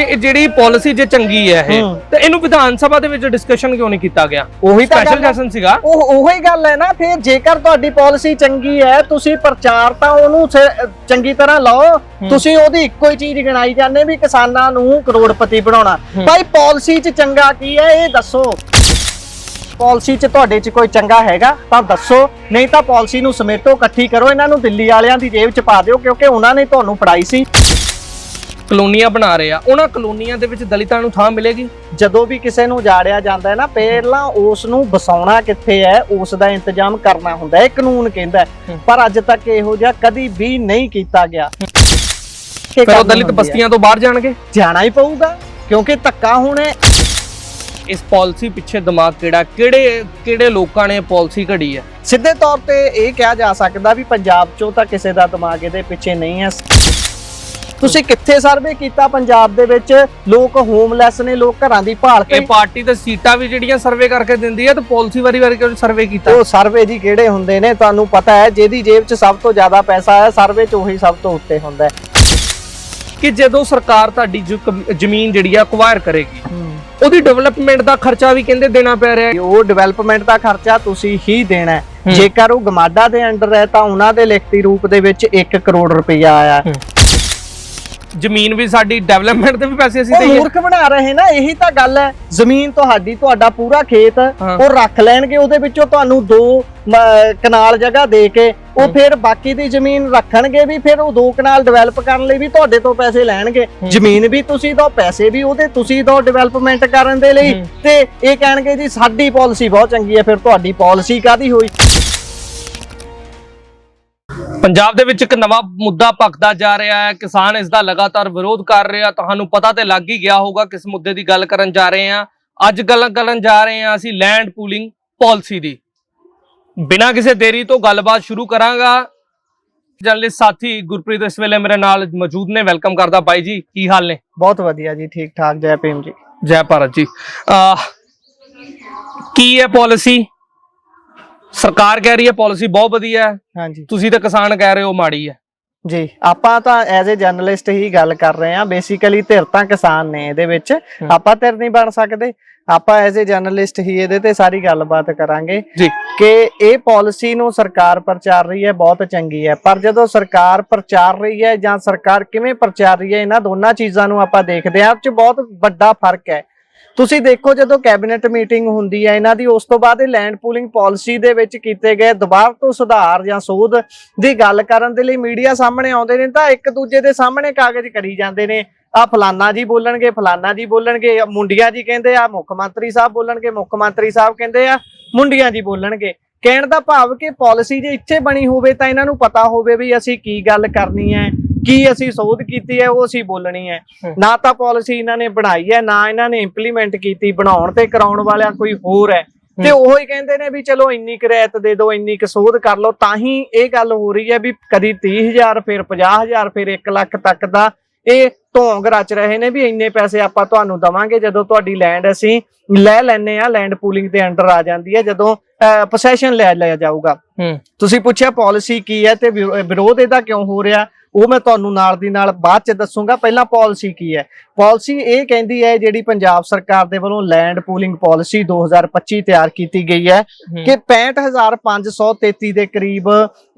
ਕਿ ਇਹ ਜਿਹੜੀ ਪਾਲਿਸੀ ਜੇ ਚੰਗੀ ਹੈ ਇਹ। ਤੇ ਇਹਨੂੰ ਵਿਧਾਨ ਸਭਾ ਦੇ ਵਿੱਚ ਡਿਸਕਸ਼ਨ ਕਿਉਂ ਨਹੀਂ ਕੀਤਾ ਗਿਆ? ਉਹੀ ਸਪੈਸ਼ਲ। ਸੈਸ਼ਨ ਸੀਗਾ। ਉਹ ਉਹੀ ਗੱਲ ਹੈ ਨਾ ਫਿਰ ਜੇਕਰ ਤੁਹਾਡੀ ਪਾਲਿਸੀ ਚੰਗੀ ਹੈ ਤੁਸੀਂ ਪ੍ਰਚਾਰ ਤਾਂ ਉਹਨੂੰ ਚੰਗੀ ਤਰ੍ਹਾਂ ਲਾਓ। ਤੁਸੀਂ ਉਹਦੀ ਇੱਕੋ ਹੀ ਚੀਜ਼ ਗਿਣਾਈ ਜਾਂਦੇ ਵੀ ਕਿਸਾਨਾਂ ਨੂੰ ਕਰੋੜਪਤੀ ਬਣਾਉਣਾ। ਭਾਈ ਪਾਲਿਸੀ 'ਚ ਚੰਗਾ ਕੀ ਹੈ ਇਹ ਦੱਸੋ। ਪਾਲਿਸੀ 'ਚ ਤੁਹਾਡੇ 'ਚ ਕੋਈ ਚੰਗਾ ਹੈਗਾ ਤਾਂ ਦੱਸੋ। ਨਹੀਂ ਤਾਂ ਪਾਲਿਸੀ ਨੂੰ ਸਮੇਟੋ ਇਕੱਠੀ ਕਰੋ ਇਹਨਾਂ ਨੂੰ ਦਿੱਲੀ ਵਾਲਿਆਂ ਦੀ ਜੇਬ 'ਚ ਪਾ ਦਿਓ ਕਿਉਂਕਿ ਉਹਨਾਂ ਨੇ ਤੁਹਾਨੂੰ ਫੜਾਈ ਸੀ। ਕਲੋਨੀਆਂ ਬਣਾ ਰਹੇ ਆ ਉਹਨਾਂ ਕਲੋਨੀਆਂ ਦੇ ਵਿੱਚ ਦਲਿਤਾਂ ਨੂੰ ਥਾਂ ਮਿਲੇਗੀ? ਜਦੋਂ ਵੀ ਕਿਸੇ ਨੂੰ ਜਾੜਿਆ ਜਾਂਦਾ ਹੈ ਨਾ ਪਹਿਲਾਂ ਉਸ ਨੂੰ ਬਸਾਉਣਾ ਕਿੱਥੇ ਹੈ ਉਸ ਦਾ ਇੰਤਜ਼ਾਮ ਕਰਨਾ ਹੁੰਦਾ ਹੈ ਇਹ ਕਾਨੂੰਨ ਕਹਿੰਦਾ ਹੈ। ਪਰ ਅੱਜ ਤੱਕ ਇਹੋ ਜਿਹਾ ਕਦੀ ਵੀ ਨਹੀਂ ਕੀਤਾ ਗਿਆ। ਫਿਰ ਉਹ ਦਲਿਤ ਹੁੰਦੀ ਹੈ। ਬਸਤੀਆਂ ਤੋਂ ਬਾਹਰ ਜਾਣਗੇ? ਜਾਣਾ ਹੀ ਪਊਗਾ ਕਿਉਂਕਿ ਧੱਕਾ ਹੁਣ ਹੈ ਇਸ ਪਾਲਿਸੀ ਪਿੱਛੇ ਦਿਮਾਗ ਕਿਹੜਾ ਕਿਹੜੇ ਕਿਹੜੇ ਲੋਕਾਂ ਨੇ ਪਾਲਿਸੀ ਘੜੀ ਹੈ? ਸਿੱਧੇ ਤੌਰ ਤੇ ਇਹ ਕਿਹਾ ਜਾ ਸਕਦਾ ਵੀ ਪੰਜਾਬ ਚੋਂ ਤਾਂ ਕਿਸੇ ਦਾ ਦਿਮਾਗ ਇਹਦੇ ਪਿੱਛੇ ਨਹੀਂ ਹੈ। ਤੁਸੀਂ ਕਿੱਥੇ ਸਰਵੇ ਕੀਤਾ ਪੰਜਾਬ ਦੇ ਵਿੱਚ? ਲੋਕ ਹੋਮਲੈਸ ਨੇ ਲੋਕ ਘਰਾਂ ਦੀ ਭਾਲ ਇਹ ਪਾਰਟੀ ਤੇ ਸੀਟਾਂ ਵੀ ਜਿਹੜੀਆਂ ਸਰਵੇ ਕਰਕੇ ਦਿੰਦੀ ਹੈ ਤੇ ਪਾਲਿਸੀ ਵਾਰੀ ਵਾਰੀ ਕਿਉਂ ਸਰਵੇ ਕੀਤਾ? ਉਹ ਸਰਵੇ ਜੀ ਕਿਹੜੇ ਹੁੰਦੇ ਨੇ? ਤੁਹਾਨੂੰ ਪਤਾ ਹੈ ਜਿਹਦੀ ਜੇਬ 'ਚ ਸਭ ਤੋਂ ਜ਼ਿਆਦਾ ਪੈਸਾ ਹੈ ਸਰਵੇ 'ਚ ਉਹੀ ਸਭ ਤੋਂ ਉੱਤੇ ਹੁੰਦਾ ਹੈ। ਕਿ ਜਦੋਂ ਸਰਕਾਰ ਤੁਹਾਡੀ ਜ਼ਮੀਨ ਜਿਹੜੀ ਆ ਅਕਵਾਇਰ ਕਰੇਗੀ ਉਹਦੀ ਡਿਵੈਲਪਮੈਂਟ ਦਾ ਖਰਚਾ ਵੀ ਕਹਿੰਦੇ ਦੇਣਾ ਪੈ ਰਿਹਾ ਹੈ। ਉਹ ਡਿਵੈਲਪਮੈਂਟ ਦਾ ਖਰਚਾ ਤੁਸੀਂ ਹੀ ਦੇਣਾ ਹੈ। ਜੇਕਰ ਉਹ ਗਮਾਡਾ ਦੇ ਅੰਡਰ ਹੈ ਤਾਂ ਉਹਨਾਂ ਦੇ ਲਿਖਤੀ ਰੂਪ ਦੇ ਵਿੱਚ 1 ਕਰੋੜ ਰੁਪਇਆ ਆਇਆ ਹੈ। ਜ਼ਮੀਨ ਵੀ ਸਾਡੀ ਡਿਵੈਲਪਮੈਂਟ ਦੇ ਵੀ ਪੈਸੇ ਅਸੀਂ ਉਹ ਦੇਈਏ ਮੂਰਖ ਬਣਾ ਰਹੇ ਨਾ ਇਹੀ ਤਾਂ ਗੱਲ ਹੈ ਜ਼ਮੀਨ ਤੁਹਾਡੀ ਤੁਹਾਡਾ ਪੂਰਾ ਖੇਤ ਹਾਂ। ਉਹ ਰੱਖ ਲੈਣਗੇ ਉਹਦੇ ਵਿੱਚੋਂ ਤੁਹਾਨੂੰ ਦੋ ਮ, ਕਨਾਲ ਜਗ੍ਹਾ ਦੇ ਕੇ ਉਹ ਹੂੰ। ਫਿਰ ਬਾਕੀ ਦੀ ਜ਼ਮੀਨ ਰੱਖਣਗੇ ਵੀ ਫਿਰ ਉਹ ਦੋ ਕਨਾਲ ਡਿਵੈਲਪ ਕਰਨ ਲਈ ਵੀ ਤੁਹਾਡੇ ਤੋਂ ਪੈਸੇ ਲੈਣਗੇ ਹੂੰ। ਜ਼ਮੀਨ ਵੀ ਤੁਸੀਂ ਦੋ ਪੈਸੇ ਵੀ ਉਹਦੇ ਤੁਸੀਂ ਦੋ ਡਿਵੈਲਪਮੈਂਟ ਕਰਨ ਦੇ ਲਈ ਹੂੰ। ਤੇ ਇਹ ਕਹਿਣਗੇ ਜੀ ਸਾਡੀ ਪਾਲਿਸੀ ਬਹੁਤ ਚੰਗੀ ਹੈ ਫਿਰ ਤੁਹਾਡੀ ਪਾਲਿਸੀ ਕਾਦੀ ਹੋਈ ਪੰਜਾਬ ਦੇ ਵਿੱਚ ਇੱਕ ਨਵਾਂ ਮੁੱਦਾ ਭਖਦਾ ਜਾ ਰਿਹਾ ਹੈ। ਕਿਸਾਨ ਇਸ ਦਾ ਲਗਾਤਾਰ ਵਿਰੋਧ ਕਰ ਰਹੇ। ਤੁਹਾਨੂੰ ਪਤਾ ਤੇ ਲੱਗ ਹੀ ਗਿਆ ਹੋਊਗਾ ਕਿਸ ਮੁੱਦੇ ਦੀ ਗੱਲ ਕਰਨ ਜਾ ਰਹੇ ਆ ਅੱਜ ਗੱਲ ਕਰਨ ਜਾ ਰਹੇ ਆ ਅਸੀਂ ਲੈਂਡ ਪੂਲਿੰਗ ਪਾਲਿਸੀ ਦੀ। ਬਿਨਾਂ ਕਿਸੇ ਦੇਰੀ ਤੋਂ ਗੱਲਬਾਤ ਸ਼ੁਰੂ ਕਰਾਂਗਾ। ਜਰਨਲਿਸਟ ਸਾਥੀ ਗੁਰਪ੍ਰੀਤ ਇਸ ਵੇਲੇ ਮੇਰੇ ਨਾਲ ਮੌਜੂਦ ਨੇ। ਵੈਲਕਮ ਕਰਦਾ ਬਾਈ ਜੀ। ਕੀ ਹਾਲ ਨੇ? ਬਹੁਤ ਵਧੀਆ ਜੀ ਠੀਕ ਠਾਕ ਜੈ ਭੀਮ ਜੀ। ਜੈ ਭਾਰਤ ਜੀ। ਕੀ ਹੈ ਪਾਲਿਸੀ ਸਰਕਾਰ ਕਹਿ ਰਹੀ ਹੈ ਪਾਲਿਸੀ ਬਹੁਤ ਵਧੀਆ ਹੈ। ਹਾਂਜੀ। ਤੁਸੀਂ ਤਾਂ ਕਿਸਾਨ ਕਹਿ ਰਹੇ ਹੋ ਮਾੜੀ ਹੈ। ਜੀ ਆਪਾਂ ਤਾਂ ਐਜ਼ ਅ ਜਰਨਲਿਸਟ ਹੀ ਗੱਲ ਕਰ ਰਹੇ ਹਾਂ ਬੇਸਿਕਲੀ ਧਿਰ ਤਾਂ ਕਿਸਾਨ ਨੇ ਇਹਦੇ ਵਿੱਚ। ਆਪਾਂ ਧਿਰ ਨਹੀਂ ਬਣ ਸਕਦੇ। ਆਪਾਂ ਐਜ਼ ਅ ਜਰਨਲਿਸਟ ਹੀ ਇਹਦੇ ਤੇ ਸਾਰੀ ਗੱਲਬਾਤ ਕਰਾਂਗੇ ਜੀ। ਕਿ ਇਹ ਪਾਲਿਸੀ ਨੂੰ ਸਰਕਾਰ ਪ੍ਰਚਾਰ ਰਹੀ ਹੈ ਬਹੁਤ ਚੰਗੀ ਹੈ। ਪਰ ਜਦੋਂ ਸਰਕਾਰ ਪ੍ਰਚਾਰ ਰਹੀ ਹੈ ਜਾਂ ਸਰਕਾਰ ਕਿਵੇਂ ਪ੍ਰਚਾਰ ਰਹੀ ਹੈ ਇਹਨਾਂ ਦੋਨਾਂ ਚੀਜ਼ਾਂ ਨੂੰ ਆਪਾਂ ਦੇਖਦੇ ਹਾਂ ਇਹ 'ਚ ਬਹੁਤ ਵੱਡਾ ਫ਼ਰਕ ਹੈ। ਤੁਸੀਂ ਦੇਖੋ ਜਦੋਂ ਕੈਬਨਿਟ ਮੀਟਿੰਗ ਹੁੰਦੀ ਹੈ, ਇਹਨਾਂ ਦੀ ਉਸ ਤੋਂ ਬਾਅਦ ਇਹ ਲੈਂਡ ਪੂਲਿੰਗ ਪਾਲਿਸੀ ਦੇ ਵਿੱਚ ਕੀਤੇ ਗਏ ਦੁਬਾਰ ਤੋਂ ਸੁਧਾਰ ਜਾਂ ਸੋਧ ਦੀ ਗੱਲ ਕਰਨ ਦੇ ਲਈ ਮੀਡੀਆ ਸਾਹਮਣੇ ਆਉਂਦੇ ਨੇ ਤਾਂ ਇੱਕ ਦੂਜੇ ਦੇ ਸਾਹਮਣੇ ਕਾਗਜ਼ ਕਰੀ ਜਾਂਦੇ ਨੇ। ਆ ਫਲਾਨਾ ਜੀ ਬੋਲਣਗੇ, ਫਲਾਨਾ ਜੀ ਬੋਲਣਗੇ, ਮੁੰਡੀਆਂ ਜੀ ਕਹਿੰਦੇ ਆ, ਮੁੱਖ ਮੰਤਰੀ ਸਾਹਿਬ ਬੋਲਣਗੇ, ਮੁੱਖ ਮੰਤਰੀ ਸਾਹਿਬ ਕਹਿੰਦੇ ਆ, ਮੁੰਡੀਆਂ ਜੀ ਬੋਲਣਗੇ। ਕਹਿਣ ਦਾ ਭਾਵ ਕਿ ਪਾਲਿਸੀ ਜੇ ਇੱਥੇ ਬਣੀ ਹੋਵੇ ਤਾਂ ਇਹਨਾਂ ਨੂੰ ਪਤਾ ਹੋਵੇ ਵੀ ਅਸੀਂ ਕੀ ਗੱਲ ਕਰਨੀ ਹੈ। ਕੀ ਅਸੀਂ ਸੋਧ ਕੀਤੀ ਹੈ ਉਹ ਅਸੀਂ ਬੋਲਣੀ ਹੈ। ਨਾ ਤਾਂ ਪਾਲਿਸੀ ਇਹਨਾਂ ਨੇ ਬਣਾਈ ਹੈ ਨਾ ਇਹਨਾਂ ਨੇ ਇੰਪਲੀਮੈਂਟ ਕੀਤੀ ਬਣਾਉਣ ਤੇ ਕਰਾਉਣ ਵਾਲਿਆ ਕੋਈ ਹੋਰ ਹੈ। ਤੇ ਉਹ ਹੀ ਕਹਿੰਦੇ ਨੇ ਵੀ ਚਲੋ ਇੰਨੀ ਕੁ ਰਿਆਇਤ ਦੇ ਦਿਓ ਇੰਨੀ ਕੁ ਸੋਧ ਕਰ ਲਓ ਤਾਂ ਹੀ ਇਹ ਗੱਲ ਹੋ ਰਹੀ ਹੈ ਵੀ ਕਦੀ 30000 ਫਿਰ 50000 ਫਿਰ 1 ਲੱਖ ਤੱਕ ਦਾ ਇਹ ਢੋਂਗ ਰਚ ਰਹੇ ਨੇ ਵੀ ਇੰਨੇ ਪੈਸੇ ਆਪਾਂ ਤੁਹਾਨੂੰ ਦਵਾਂਗੇ ਜਦੋਂ ਤੁਹਾਡੀ ਲੈਂਡ ਅਸੀਂ ਲੈ ਲੈਨੇ ਆ ਲੈਂਡ ਪੂਲਿੰਗ ਦੇ ਅੰਡਰ ਆ ਜਾਂਦੀ ਹੈ ਜਦੋਂ ਪੋਸੈਸ਼ਨ ਲੈ ਲਿਆ ਜਾਊਗਾ। ਤੁਸੀਂ ਪੁੱਛਿਆ ਪਾਲਿਸੀ ਕੀ ਹੈ ਤੇ ਵਿਰੋ- ਵਿਰੋਧ ਇਹਦਾ ਕਿਉਂ ਹੋ ਰਿਹਾ? ਉਹ ਮੈਂ ਤੁਹਾਨੂੰ ਨਾਲ ਦੀ ਨਾਲ ਬਾਅਦ ਚ ਦੱਸੂਗਾ। ਪਹਿਲਾਂ ਪਾਲਿਸੀ ਕੀ ਹੈ? ਪਾਲਿਸੀ ਇਹ ਕਹਿੰਦੀ ਹੈ ਜਿਹੜੀ ਪੰਜਾਬ ਸਰਕਾਰ ਦੇ ਵੱਲੋਂ ਲੈਂਡ ਪੂਲਿੰਗ ਪਾਲਿਸੀ 2025 ਤਿਆਰ ਕੀਤੀ ਗਈ ਹੈ ਕਿ 65533 ਦੇ ਕਰੀਬ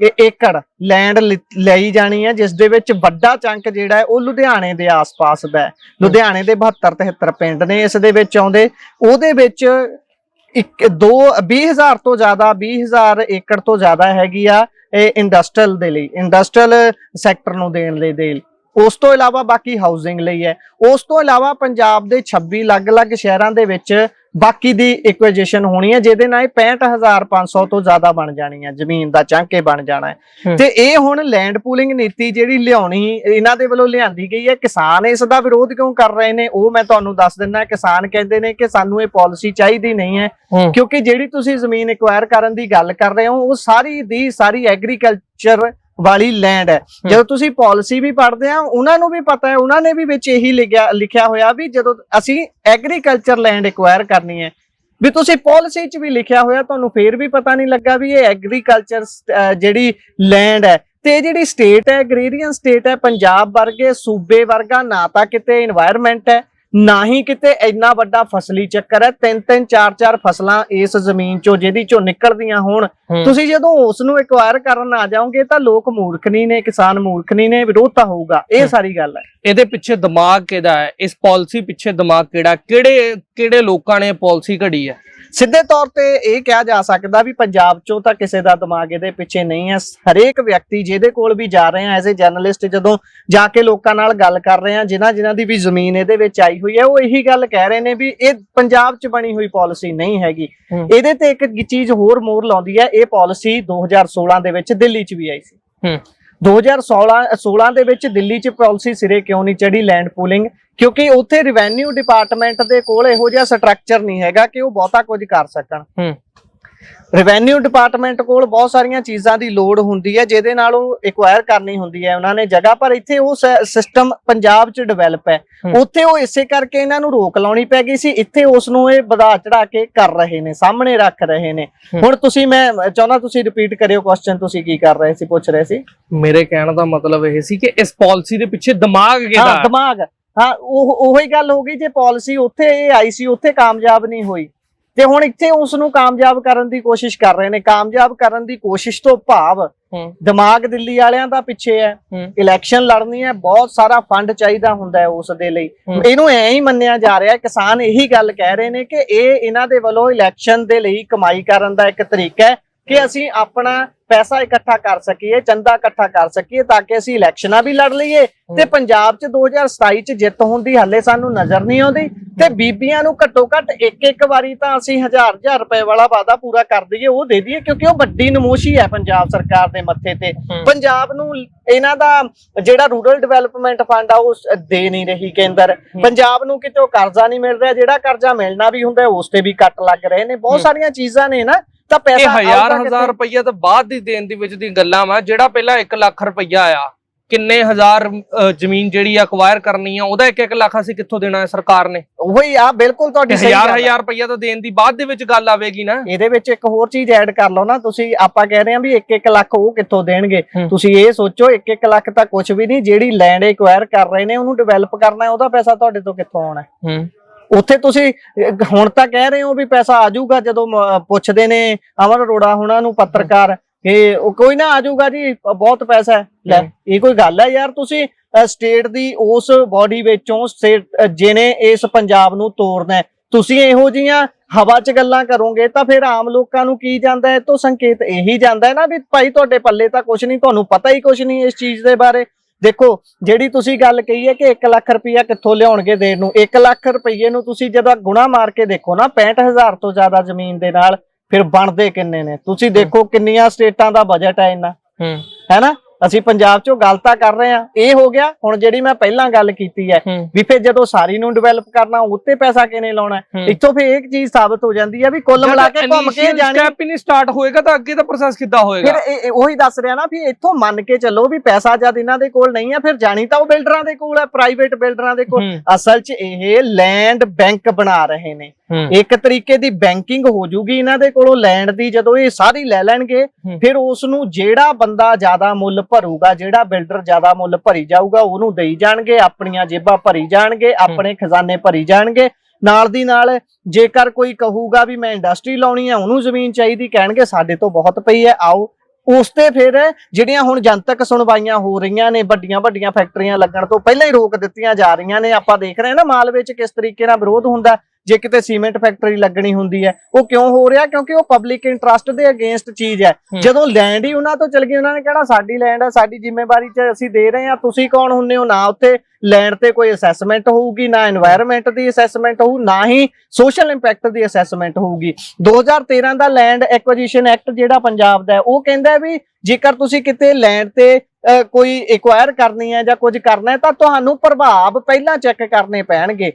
ਇਹ ਏਕੜ ਲੈਂਡ ਲਈ ਜਾਣੀ ਹੈ ਜਿਸ ਦੇ ਵਿੱਚ ਵੱਡਾ ਚੰਕ ਜਿਹੜਾ ਹੈ ਉਹ ਲੁਧਿਆਣੇ ਦੇ ਆਸ-ਪਾਸ ਦਾ ਹੈ। ਲੁਧਿਆਣੇ ਦੇ 72 73 ਪਿੰਡ ਨੇ ਇਸ ਦੇ ਵਿੱਚ ਆਉਂਦੇ। ਉਹਦੇ ਵਿੱਚ ਇੱਕ ਦੋ 20000 ਤੋਂ ਜ਼ਿਆਦਾ 20000 ਏਕੜ ਤੋਂ ਜ਼ਿਆਦਾ ਹੈਗੀ ਆ। ਇਹ ਇੰਡਸਟਰੀਅਲ ਦੇ ਲਈ ਇੰਡਸਟਰੀਅਲ ਸੈਕਟਰ ਨੂੰ ਦੇਣ ਲਈ ਦੇ ਉਸ ਤੋਂ ਇਲਾਵਾ ਬਾਕੀ ਹਾਊਸਿੰਗ ਲਈ ਹੈ। ਉਸ ਤੋਂ ਇਲਾਵਾ ਪੰਜਾਬ ਦੇ 26 ਅਲੱਗ-ਅਲੱਗ ਸ਼ਹਿਰਾਂ ਦੇ ਵਿੱਚ ਬਾਕੀ ਦੀ ਇਕੁਇਜੀਸ਼ਨ ਹੋਣੀ ਹੈ ਜਿਹਦੇ ਨਾਲ ਇਹ 65500 ਤੋਂ ਜ਼ਿਆਦਾ ਬਣ ਜਾਣੀ ਹੈ ਜ਼ਮੀਨ ਦਾ ਚੰਕੇ ਬਣ ਜਾਣਾ ਹੈ। ਤੇ ਇਹ ਹੁਣ ਲੈਂਡ ਪੂਲਿੰਗ ਨੀਤੀ ਜਿਹੜੀ ਲਿਆਉਣੀ ਇਹਨਾਂ ਦੇ ਵੱਲੋਂ ਲਿਆਂਦੀ ਗਈ ਹੈ। ਕਿਸਾਨ ਇਸ ਦਾ ਵਿਰੋਧ ਕਿਉਂ ਕਰ ਰਹੇ ਨੇ ਉਹ ਮੈਂ ਤੁਹਾਨੂੰ ਦੱਸ ਦਿੰਦਾ ਕਿਸਾਨ ਕਹਿੰਦੇ ਨੇ ਕਿ ਸਾਨੂੰ ਇਹ ਪਾਲਿਸੀ ਚਾਹੀਦੀ ਨਹੀਂ ਹੂੰ ਕਿਉਂਕਿ ਜਿਹੜੀ ਤੁਸੀਂ ਜ਼ਮੀਨ ਐਕਵਾਇਰ ਕਰਨ ਦੀ ਗੱਲ ਕਰ ਰਹੇ ਹੋ ਉਹ ਸਾਰੀ ਦੀ ਸਾਰੀ ਐਗਰੀਕਲਚਰ ਵਾਲੀ ਲੈਂਡ ਹੈ। ਜਦੋਂ ਤੁਸੀਂ ਪਾਲਿਸੀ ਵੀ ਪੜ੍ਹਦੇ ਆ ਉਹਨਾਂ ਨੂੰ ਵੀ ਪਤਾ ਹੈ ਉਹਨਾਂ ਨੇ ਵੀ ਵਿੱਚ ਇਹੀ ਲਿਖਿਆ ਲਿਖਿਆ ਹੋਇਆ ਵੀ ਜਦੋਂ ਅਸੀਂ ਐਗਰੀਕਲਚਰ ਲੈਂਡ ਐਕਵਾਇਰ ਕਰਨੀ ਹੈ ਵੀ ਤੁਸੀਂ ਪਾਲਿਸੀ 'ਚ ਵੀ ਲਿਖਿਆ ਹੋਇਆ ਤੁਹਾਨੂੰ ਫੇਰ ਵੀ ਪਤਾ ਨਹੀਂ ਲੱਗਾ ਵੀ ਇਹ ਐਗਰੀਕਲਚਰ ਜਿਹੜੀ ਲੈਂਡ ਹੈ ਤੇ ਜਿਹੜੀ ਸਟੇਟ ਹੈ ਐਗਰੀਰੀਅਨ ਸਟੇਟ ਹੈ ਪੰਜਾਬ ਵਰਗੇ ਸੂਬੇ ਵਰਗਾ ਨਾ ਤਾਂ ਕਿਤੇ এনवायरमेंट ਹੈ ਨਾ ਹੀ ਕਿਤੇ ਇੰਨਾ ਵੱਡਾ ਫਸਲੀ ਚੱਕਰ ਹੈ। ਤਿੰਨ ਤਿੰਨ ਚਾਰ ਚਾਰ ਫਸਲਾਂ ਇਸ ਜ਼ਮੀਨ ਚੋਂ ਜਿਹਦੀ ਚੋਂ ਨਿਕਲਦੀਆਂ ਹੋਣ। ਤੁਸੀਂ ਜਦੋਂ ਉਸ ਨੂੰ ਐਕਵਾਇਰ ਕਰਨ ਆ ਜਾਓਗੇ ਤਾਂ ਲੋਕ ਮੂਰਖ ਨਹੀਂ ਨੇ ਕਿਸਾਨ ਮੂਰਖ ਨਹੀਂ ਨੇ ਵਿਰੋਧ ਤਾਂ ਹੋਊਗਾ। ਇਹ। ਸਾਰੀ ਗੱਲ ਹੈ। ਇਹਦੇ ਪਿੱਛੇ ਦਿਮਾਗ ਕਿਹਦਾ ਹੈ? ਇਸ ਪਾਲਿਸੀ ਪਿੱਛੇ ਦਿਮਾਗ ਕਿਹੜਾ? ਕਿਹੜੇ ਕਿਹੜੇ ਲੋਕਾਂ ਨੇ ਪਾਲਿਸੀ ਘੜੀ ਹੈ? ਸਿੱਧੇ ਤੌਰ ਤੇ ਇਹ ਕਿਹਾ ਜਾ ਸਕਦਾ ਵੀ ਪੰਜਾਬ ਚੋਂ ਤਾਂ ਕਿਸੇ ਦਾ ਦਿਮਾਗ ਇਹਦੇ ਪਿੱਛੇ ਨਹੀਂ ਹੈ। ਹਰੇਕ ਵਿਅਕਤੀ ਜਿਹਦੇ ਕੋਲ ਵੀ ਜਾ ਰਹੇ ਆ ਐਜ਼ ਅ ਜਰਨਲਿਸਟ ਜਦੋਂ ਜਾ ਕੇ ਲੋਕਾਂ ਨਾਲ ਗੱਲ ਕਰ ਰਹੇ ਆ ਜਿਨ੍ਹਾਂ ਜਿਨ੍ਹਾਂ ਦੀ ਵੀ ਜ਼ਮੀਨ ਇਹਦੇ ਵਿੱਚ ਆਈ ਹੋਈ ਹੈ ਉਹ ਇਹੀ ਗੱਲ ਕਹਿ ਰਹੇ ਨੇ ਵੀ ਇਹ ਪੰਜਾਬ 'ਚ ਬਣੀ ਹੋਈ ਪਾਲਿਸੀ ਨਹੀਂ ਹੈਗੀ। ਇਹਦੇ ਤੇ ਇੱਕ ਚੀਜ਼ ਹੋਰ ਮੋਹਰ ਲਾਉਂਦੀ ਹੈ ਇਹ ਪਾਲਿਸੀ 2016 ਦੇ ਵਿੱਚ ਦਿੱਲੀ 'ਚ ਵੀ ਆਈ ਸੀ। ਹੂੰ। 2016 16 ਦੇ ਵਿੱਚ ਦਿੱਲੀ 'ਚ ਪਾਲਿਸੀ ਸਿਰੇ ਕਿਉਂ ਨਹੀਂ ਚੜੀ ਲੈਂਡ ਪੂਲਿੰਗ ਕਿਉਂਕਿ ਉੱਥੇ ਰਿਵੈਨਿਊ ਡਿਪਾਰਟਮੈਂਟ ਦੇ ਕੋਲ ਇਹੋ ਜਿਹਾ ਸਟਰਕਚਰ ਨਹੀਂ ਹੈਗਾ ਕਿ ਉਹ ਬਹੁਤਾ ਕੁਝ ਕਰ ਸਕਣ। ਹੂੰ। ਰਿਵੈਨਿਊ ਡਿਪਾਰਟਮੈਂਟ ਕੋਲ ਬਹੁਤ ਸਾਰੀਆਂ ਚੀਜ਼ਾਂ ਦੀ ਲੋੜ ਹੁੰਦੀ ਹੈ ਜਿਹਦੇ ਨਾਲ ਉਹ ਐਕਵਾਇਰ ਕਰਨੀ ਹੁੰਦੀ ਹੈ ਉਹਨਾਂ ਨੇ ਜਗ੍ਹਾ ਪਰ ਇੱਥੇ ਉਹ ਸਿਸਟਮ ਪੰਜਾਬ 'ਚ ਡਿਵੈਲਪ ਹੈ। ਉੱਥੇ ਉਹ ਇਸੇ ਕਰਕੇ ਇਹਨਾਂ ਨੂੰ ਰੋਕ ਲਾਉਣੀ ਪੈ ਗਈ ਸੀ ਇੱਥੇ ਉਸ ਨੂੰ ਇਹ ਵਧਾ ਚੜਾ ਕੇ ਕਰ ਰਹੇ ਨੇ ਸਾਹਮਣੇ ਰੱਖ ਰਹੇ ਨੇ। ਹੁਣ ਤੁਸੀਂ ਮੈਂ ਚਾਹੁੰਦਾ ਤੁਸੀਂ ਰਿਪੀਟ ਕਰਿਓ ਕੁਐਸਚਨ ਤੁਸੀਂ ਕੀ ਕਰ ਰਹੇ ਸੀ ਪੁੱਛ ਰਹੇ ਸੀ? ਮੇਰੇ ਕਹਿਣ ਦਾ ਮਤਲਬ ਇਹ ਸੀ ਕਿ ਇਸ ਪਾਲਿਸੀ ਦੇ ਪਿੱਛੇ ਦਿਮਾਗ ਕਿਹਦਾ? ਹੈ ਦਿਮਾਗ। ਹਾਂ ਉਹ ਉਹੀ ਗੱਲ ਹੋ ਗਈ ਜੇ ਪਾਲਿਸੀ ਉੱਥੇ ਇਹ ਆਈ ਸੀ ਉੱਥੇ ਕਾਮਯਾਬ ਨਹੀਂ ਹੋਈ। ਤੇ ਹੁਣ ਇੱਥੇ ਉਸ ਨੂੰ ਕਾਮਯਾਬ ਕਰਨ ਦੀ ਕੋਸ਼ਿਸ਼ ਕਰ ਰਹੇ ਨੇ ਕਾਮਯਾਬ ਕਰਨ ਦੀ ਕੋਸ਼ਿਸ਼ ਤੋਂ ਭਾਵ ਦਿਮਾਗ ਦਿੱਲੀ ਵਾਲਿਆਂ ਦਾ ਪਿੱਛੇ ਹੈ। ਇਲੈਕਸ਼ਨ ਲੜਨੀ ਹੈ ਬਹੁਤ ਸਾਰਾ ਫੰਡ ਚਾਹੀਦਾ ਹੁੰਦਾ ਹੈ ਉਸ ਦੇ ਲਈ। ਇਹਨੂੰ ਐਂ ਹੀ ਮੰਨਿਆ ਜਾ ਰਿਹਾ ਕਿਸਾਨ ਇਹੀ ਗੱਲ ਕਹਿ ਰਹੇ ਨੇ ਕਿ ਇਹ ਇਹਨਾਂ ਦੇ ਵੱਲੋਂ ਇਲੈਕਸ਼ਨ ਦੇ ਲਈ ਕਮਾਈ ਕਰਨ ਦਾ ਇੱਕ ਤਰੀਕਾ ਹੈ ਕਿ ਅਸੀਂ ਆਪਣਾ ਪੈਸਾ ਇਕੱਠਾ ਕਰ ਸਕੀਏ ਚੰਦਾ ਇਕੱਠਾ ਕਰ ਸਕੀਏ ਤਾਂ ਕਿ ਅਸੀਂ ਇਲੈਕਸ਼ਨਾਂ ਵੀ ਲੜ ਲਈਏ ਤੇ ਪੰਜਾਬ 'ਚ 2027 'ਚ ਜਿੱਤ ਹੁੰਦੀ ਹੱਲੇ ਸਾਨੂੰ ਨਜ਼ਰ ਨਹੀਂ ਆਉਂਦੀ ਤੇ ਬੀਬੀਆਂ ਨੂੰ ਘੱਟੋ ਘੱਟ ਇੱਕ ਇੱਕ ਵਾਰੀ ਤਾਂ ਅਸੀਂ ਹਜ਼ਾਰ ਹਜ਼ਾਰ ਰੁਪਏ ਵਾਲਾ ਵਾਅਦਾ ਪੂਰਾ ਕਰ ਦਈਏ ਉਹ ਦੇ ਦਈਏ ਕਿਉਂਕਿ ਉਹ ਵੱਡੀ ਨਮੋਸ਼ੀ ਹੈ ਪੰਜਾਬ ਸਰਕਾਰ ਦੇ ਮੱਥੇ ਤੇ। ਪੰਜਾਬ ਨੂੰ ਇਹਨਾਂ ਦਾ ਜਿਹੜਾ ਰੂਰਲ ਡਿਵੈਲਪਮੈਂਟ ਫੰਡ ਆ ਉਹ ਦੇ ਨਹੀਂ ਰਹੀ ਕੇਂਦਰ। ਪੰਜਾਬ ਨੂੰ ਕਿਤੋਂ ਕਰਜ਼ਾ ਨਹੀਂ ਮਿਲ ਰਿਹਾ ਜਿਹੜਾ ਕਰਜ਼ਾ ਮਿਲਣਾ ਵੀ ਹੁੰਦਾ ਉਸ ਤੇ ਵੀ ਕੱਟ ਲੱਗ ਰਹੇ ਨੇ। ਬਹੁਤ। ਸਾਰੀਆਂ ਚੀਜ਼ਾਂ ਨੇ ਨਾ ਤਾਂ ਇਹ ਪੈਸਾ ਹਜ਼ਾਰ ਆਊਗਾ ਹਜ਼ਾਰ? ਰੁਪਈਆ ਤਾਂ ਬਾਅਦ ਦੀ ਦੇਣ ਦੀ ਵਿੱਚ ਦੀ ਗੱਲਾਂ ਵਾ ਜਿਹੜਾ ਪਹਿਲਾਂ 1 ਲੱਖ ਰੁਪਈਆ ਆ ਕਿੰਨੇ ਹਜ਼ਾਰ ਜ਼ਮੀਨ ਜਿਹੜੀ ਆ ਅਕਵਾਇਰ ਕਰਨੀ ਆ ਉਹਦਾ 1-1 ਲੱਖ ਅਸੀਂ ਕਿੱਥੋਂ ਦੇਣਾ ਹੈ ਸਰਕਾਰ ਨੇ ਉਹੀ ਆ ਬਿਲਕੁਲ ਤੁਹਾਡੀ ਸਹੀ ਗੱਲ ਆ। ਹਜ਼ਾਰ ਰੁਪਈਆ ਤਾਂ ਦੇਣ ਦੀ ਬਾਅਦ ਦੇ ਵਿੱਚ ਗੱਲ ਆਵੇਗੀ ਨਾ ਇਹਦੇ ਵਿੱਚ ਇੱਕ ਹੋਰ ਚੀਜ਼ ਐਡ ਕਰ ਲਓ ਨਾ ਤੁਸੀਂ ਆਪਾਂ ਕਹਿ ਰਹੇ ਹਾਂ ਵੀ 1-1 ਲੱਖ ਉਹ ਕਿੱਥੋਂ ਦੇਣਗੇ। ਤੁਸੀਂ ਇਹ ਸੋਚੋ 1-1 ਲੱਖ ਤਾਂ ਕੁਝ ਵੀ ਨਹੀਂ ਜਿਹੜੀ ਲੈਂਡ ਐਕਵਾਇਰ ਕਰ ਰਹੇ ਨੇ ਉਹਨੂੰ ਡਿਵੈਲਪ ਕਰਨਾ ਹੈ ਉਹਦਾ ਪੈਸਾ ਤੁਹਾਡੇ ਤੋਂ ਕਿੱਥੋਂ ਆਉਣਾ ਹੈ? ਉੱਥੇ ਤੁਸੀਂ ਹੁਣ ਤਾਂ ਕਹਿ ਰਹੇ ਹੋ ਵੀ ਪੈਸਾ ਆ ਜਾਊਗਾ ਜਦੋਂ ਪੁੱਛਦੇ ਨੇ ਅਮਰ ਅਰੋੜਾ ਹੁਣਾਂ ਨੂੰ ਪੱਤਰਕਾਰ ਕਿ ਉਹ ਕੋਈ ਨਾ ਆ ਜਾਊਗਾ ਜੀ ਬਹੁਤ ਪੈਸਾ ਹੈ। ਲੈ। ਇਹ ਕੋਈ ਗੱਲ ਹੈ ਯਾਰ ਤੁਸੀਂ ਸਟੇਟ ਦੀ ਉਸ ਬਾਡੀ ਵਿੱਚੋਂ ਜਿਹਨੇ ਇਸ ਪੰਜਾਬ ਨੂੰ ਤੋੜਨਾ ਤੁਸੀਂ ਇਹੋ ਜੀਆਂ ਹਵਾ 'ਚ ਗੱਲਾਂ ਕਰੋਗੇ ਤਾਂ ਫਿਰ ਆਮ ਲੋਕਾਂ ਨੂੰ ਕੀ ਜਾਂਦਾ ਹੈ? ਤੋਂ ਸੰਕੇਤ ਇਹੀ ਜਾਂਦਾ ਹੈ ਨਾ ਵੀ ਭਾਈ ਤੁਹਾਡੇ ਪੱਲੇ ਤਾਂ ਕੁਝ ਨਹੀਂ ਤੁਹਾਨੂੰ ਪਤਾ ਹੀ ਕੁਝ ਨਹੀਂ ਇਸ ਚੀਜ਼ ਦੇ ਬਾਰੇ। ਦੇਖੋ ਜਿਹੜੀ ਤੁਸੀਂ ਗੱਲ ਕਹੀ ਹੈ ਕਿ 1 ਲੱਖ ਰੁਪਈਆ ਕਿੱਥੋਂ ਲਿਆਉਣਗੇ ਦੇਣ ਨੂੰ 1 ਲੱਖ ਰੁਪਈਏ ਨੂੰ ਤੁਸੀਂ ਜਦੋਂ ਗੁਣਾ ਮਾਰ ਕੇ ਦੇਖੋ ਨਾ 65000 ਤੋਂ ਜ਼ਿਆਦਾ ਜ਼ਮੀਨ ਦੇ ਨਾਲ ਫਿਰ ਬਣਦੇ ਕਿੰਨੇ ਨੇ? ਤੁਸੀਂ ਦੇਖੋ ਕਿੰਨੀਆਂ ਸਟੇਟਾਂ ਦਾ ਬਜਟ ਹੈ ਇੰਨਾ। ਹੂੰ। ਹੈਨਾ ਅਸੀਂ ਪੰਜਾਬ 'ਚੋਂ ਗੱਲ ਤਾਂ ਕਰ ਰਹੇ ਆ ਇਹ ਹੋ ਗਿਆ ਹੁਣ ਜਿਹੜੀ ਮੈਂ ਪਹਿਲਾਂ ਗੱਲ ਕੀਤੀ ਹੈ ਹੂੰ। ਵੀ ਫਿਰ ਜਦੋਂ ਸਾਰੀ ਨੂੰ ਡਿਵੈਲਪ ਕਰਨਾ ਉੱਤੇ ਪੈਸਾ ਕਿਨੇ ਲਾਉਣਾ ਹੈ? ਹੂੰ। ਇੱਥੋਂ ਫਿਰ ਇੱਕ ਚੀਜ਼ ਸਾਬਤ ਹੋ ਜਾਂਦੀ ਹੈ ਵੀ ਕੁੱਲ ਮਿਲਾ ਕੇ ਘੁੰਮ ਕੇ ਜਾਣੀ। ਸਟੈਪ ਹੀ ਨਹੀਂ ਸਟਾਰਟ ਹੋਏਗਾ ਤਾਂ ਅੱਗੇ ਦਾ ਪ੍ਰੋਸੈਸ ਕਿੱਦਾਂ ਹੋਏਗਾ? ਫਿਰ ਉਹੀ ਦੱਸ ਰਿਹਾ ਨਾ ਵੀ ਇੱਥੋਂ ਮੰਨ ਕੇ ਚੱਲੋ ਵੀ ਪੈਸਾ ਜਦ ਇਹਨਾਂ ਦੇ ਕੋਲ ਨਹੀਂ ਆ ਫਿਰ ਜਾਣੀ ਤਾਂ ਉਹ ਬਿਲਡਰਾਂ ਦੇ ਕੋਲ ਹੈ ਪ੍ਰਾਈਵੇਟ ਬਿਲਡਰਾਂ ਦੇ ਕੋਲ। ਹੂੰ। ਅਸਲ 'ਚ ਇਹ ਲੈਂਡ ਬੈਂਕ ਬਣਾ ਰਹੇ ਨੇ। ਹੂੰ। ਇੱਕ ਤਰੀਕੇ ਦੀ ਬੈਂਕਿੰਗ ਹੋ ਜੂਗੀ ਇਹਨਾਂ ਦੇ ਕੋਲੋਂ ਲੈਂਡ ਦੀ ਜਦੋਂ ਇਹ ਸਾਰੀ ਲੈ ਲੈਣਗੇ ਹੂੰ। ਫਿਰ ਉਸ ਨੂੰ ਜਿਹੜਾ ਬੰਦਾ ਜ਼ਿਆਦਾ ਮੁੱਲ ਭਰੂਗਾ ਜਿਹੜਾ ਬਿਲਡਰ ਜ਼ਿਆਦਾ ਮੁੱਲ ਭਰੀ ਜਾਊਗਾ ਉਹਨੂੰ ਦੇਈ ਜਾਣਗੇ ਆਪਣੀਆਂ ਜੇਬਾਂ ਭਰੀ ਜਾਣਗੇ ਆਪਣੇ ਖਜ਼ਾਨੇ ਭਰੀ ਜਾਣਗੇ। ਨਾਲ ਦੀ ਨਾਲ ਜੇਕਰ ਕੋਈ ਕਹੂਗਾ ਵੀ ਮੈਂ ਇੰਡਸਟਰੀ ਲਾਉਣੀ ਆ ਉਹਨੂੰ ਜ਼ਮੀਨ ਚਾਹੀਦੀ ਕਹਿਣਗੇ ਸਾਡੇ ਤੋਂ ਬਹੁਤ ਪਈ ਹੈ ਆਓ। ਉਸ ਤੇ ਫਿਰ ਜਿਹੜੀਆਂ ਹੁਣ ਜਨਤਕ ਸੁਣਵਾਈਆਂ ਹੋ ਰਹੀਆਂ ਨੇ ਵੱਡੀਆਂ ਵੱਡੀਆਂ ਫੈਕਟਰੀਆਂ ਲੱਗਣ ਤੋਂ ਪਹਿਲਾਂ ਹੀ ਰੋਕ ਦਿੱਤੀਆਂ ਜਾ ਰਹੀਆਂ ਨੇ ਆਪਾਂ ਦੇਖ ਰਹੇ ਹਾਂ ਨਾ ਮਾਲਵੇ 'ਚ ਕਿਸ ਤਰੀਕੇ ਨਾਲ ਵਿਰੋਧ ਹੁੰਦਾ। ਜੇ ਕਿਤੇ ਸੀਮੈਂਟ ਫੈਕਟਰੀ ਲੱਗਣੀ ਹੁੰਦੀ ਹੈ ਉਹ ਕਿਉਂ ਹੋ ਰਿਹਾ? ਕਿਉਂਕਿ ਉਹ ਪਬਲਿਕ ਇੰਟਰਸਟ ਦੇ ਅਗੇਂਸਟ ਚੀਜ਼ ਹੈ। ਜਦੋਂ ਲੈਂਡ ਹੀ ਉਹਨਾਂ ਤੋਂ ਚਲ ਗਈ ਉਹਨਾਂ ਨੇ ਕਹਿਣਾ ਸਾਡੀ ਲੈਂਡ ਹੈ ਸਾਡੀ ਜ਼ਿੰਮੇਵਾਰੀ 'ਚ ਅਸੀਂ ਦੇ ਰਹੇ ਹਾਂ ਤੁਸੀਂ ਕੌਣ ਹੁੰਨੇ ਹੋ? ਨਾ ਉੱਥੇ ਲੈਂਡ ਤੇ ਕੋਈ ਅਸੈਸਮੈਂਟ ਹੋਊਗੀ ਨਾ এনवायरमेंट ਦੀ ਅਸੈਸਮੈਂਟ ਹੋਊ ਨਾ ਹੀ ਸੋਸ਼ਲ ਇੰਪੈਕਟ ਦੀ ਅਸੈਸਮੈਂਟ ਹੋਊਗੀ। 2013 ਦਾ ਲੈਂਡ ਐਕੁਜੀਸ਼ਨ ਐਕਟ ਜਿਹੜਾ ਪੰਜਾਬ ਦਾ ਉਹ ਕਹਿੰਦਾ ਵੀ ਜੇਕਰ ਤੁਸੀਂ ਕਿਤੇ ਲੈਂਡ ਤੇ ਕੋਈ ਐਕਵਾਇਰ ਕਰਨੀ ਹੈ ਜਾਂ ਕੁਝ ਕਰਨਾ ਹੈ ਤਾਂ ਤੁਹਾਨੂੰ ਪ੍ਰਭਾਵ ਪਹਿਲਾਂ ਚੈੱਕ ਕਰਨੇ ਪੈਣਗੇ।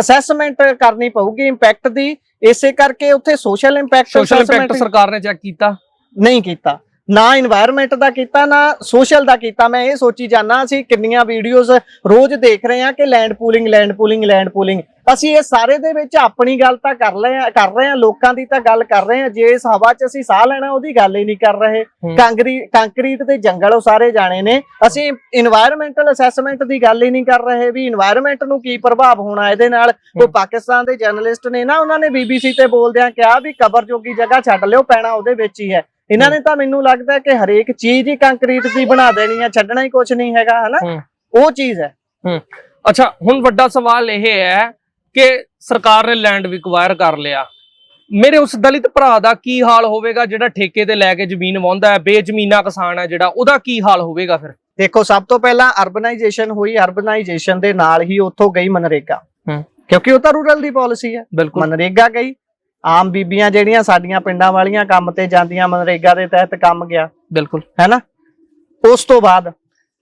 ਅਸੈਸਮੈਂਟ ਕਰਨੀ ਪਊਗੀ ਇੰਪੈਕਟ ਦੀ। ਇਸੇ ਕਰਕੇ ਉੱਥੇ ਸੋਸ਼ਲ ਇੰਪੈਕਟ ਸੋਸ਼ਲ ਇੰਪੈਕਟ ਸਰਕਾਰ ਨੇ ਚੈੱਕ ਕੀਤਾ? ਨਹੀਂ ਕੀਤਾ। ਨਾ এনवायरमेंट ਦਾ ਕੀਤਾ ਨਾ ਸੋਸ਼ਲ ਦਾ ਕੀਤਾ। ਮੈਂ ਇਹ ਸੋਚੀ ਜਾਣਾ ਅਸੀਂ ਕਿੰਨੀਆਂ ਵੀਡੀਓਜ਼ ਰੋਜ਼ ਦੇਖ ਰਹੇ ਹਾਂ ਕਿ land pooling land pooling land pooling ਅਸੀਂ ਇਹ ਸਾਰੇ ਦੇ ਵਿੱਚ ਆਪਣੀ ਗੱਲ ਤਾਂ ਕਰ ਲਏ ਆ ਕਰ ਰਹੇ ਆ ਲੋਕਾਂ ਦੀ ਤਾਂ ਗੱਲ ਕਰ ਰਹੇ ਆ ਜੇ ਇਸ ਹਵਾ 'ਚ ਅਸੀਂ ਸਾਹ ਲੈਣਾ ਉਹਦੀ ਗੱਲ ਹੀ ਨਹੀਂ ਕਰ ਰਹੇ। ਕਾਂਗਰੀ ਕੰਕਰੀਟ ਤੇ ਜੰਗਲ ਉਹ ਸਾਰੇ ਜਾਣੇ ਨੇ। ਅਸੀਂ এনवायरमेंटਲ ਅਸੈਸਮੈਂਟ ਦੀ ਗੱਲ ਹੀ ਨਹੀਂ ਕਰ ਰਹੇ ਵੀ এনवायरमेंट ਨੂੰ ਕੀ ਪ੍ਰਭਾਵ ਹੋਣਾ ਇਹਦੇ ਨਾਲ। ਕੋਈ ਪਾਕਿਸਤਾਨ ਦੇ ਜਰਨਲਿਸਟ ਨੇ ਨਾ ਉਹਨਾਂ ਨੇ ਬੀਬੀਸੀ ਤੇ ਬੋਲਦਿਆਂ ਕਿਹਾ ਵੀ ਕਬਰ ਜੋਗੀ ਜਗ੍ਹਾ ਛੱਡ ਲਿਓ ਪੈਣਾ ਉਹਦੇ ਵਿੱਚ ਹੀ ਹੈ। ਇਹਨਾਂ ਨੇ ਤਾਂ ਮੈਨੂੰ ਲੱਗਦਾ ਕਿ ਹਰੇਕ ਚੀਜ਼ ਹੀ ਕੰਕਰੀਟ ਦੀ ਬਣਾ ਦੇਣੀ ਹੈ ਛੱਡਣਾ ਹੀ ਕੁਝ ਨਹੀਂ ਹੈਗਾ ਹਨਾ। ਉਹ ਚੀਜ਼ ਹੈ। ਅੱਛਾ ਹੁਣ ਵੱਡਾ ਸਵਾਲ ਇਹ ਹੈ ਕਿ ਸਰਕਾਰ ਨੇ ਲੈਂਡ ਵੀ ਅਕਵਾਇਰ ਕਰ ਲਿਆ। ਮੇਰੇ ਉਸ ਦਲਿਤ ਭਰਾ ਦਾ ਕੀ ਹਾਲ ਹੋਵੇਗਾ ਜਿਹੜਾ ਠੇਕੇ ਤੇ ਲੈ ਕੇ ਜ਼ਮੀਨ ਵਾਹੁੰਦਾ ਹੈ ਬੇਜ਼ਮੀਨਾ ਕਿਸਾਨ ਹੈ ਜਿਹੜਾ ਉਹਦਾ ਕੀ ਹਾਲ ਹੋਵੇਗਾ ਫਿਰ? ਦੇਖੋ ਸਭ ਤੋਂ ਪਹਿਲਾਂ ਅਰਬਨਾਈਜੇਸ਼ਨ ਹੋਈ ਅਰਬਨਾਈਜੇਸ਼ਨ ਦੇ ਨਾਲ ਹੀ ਉੱਥੋਂ ਗਈ ਮਨਰੇਗਾ। ਕਿਉਂਕਿ ਉਹ ਤਾਂ ਰੂਰਲ ਦੀ ਪਾਲਿਸੀ ਹੈ। ਮਨਰੇਗਾ ਗਈ ਆਮ ਬੀਬੀਆਂ ਜਿਹੜੀਆਂ ਸਾਡੀਆਂ ਪਿੰਡਾਂ ਵਾਲੀਆਂ ਕੰਮ ਤੇ ਜਾਂਦੀਆਂ ਮਨਰੇਗਾ ਦੇ ਤਹਿਤ ਕੰਮ ਗਿਆ। ਬਿਲਕੁਲ। ਹੈਨਾ? ਉਸ ਤੋਂ ਬਾਅਦ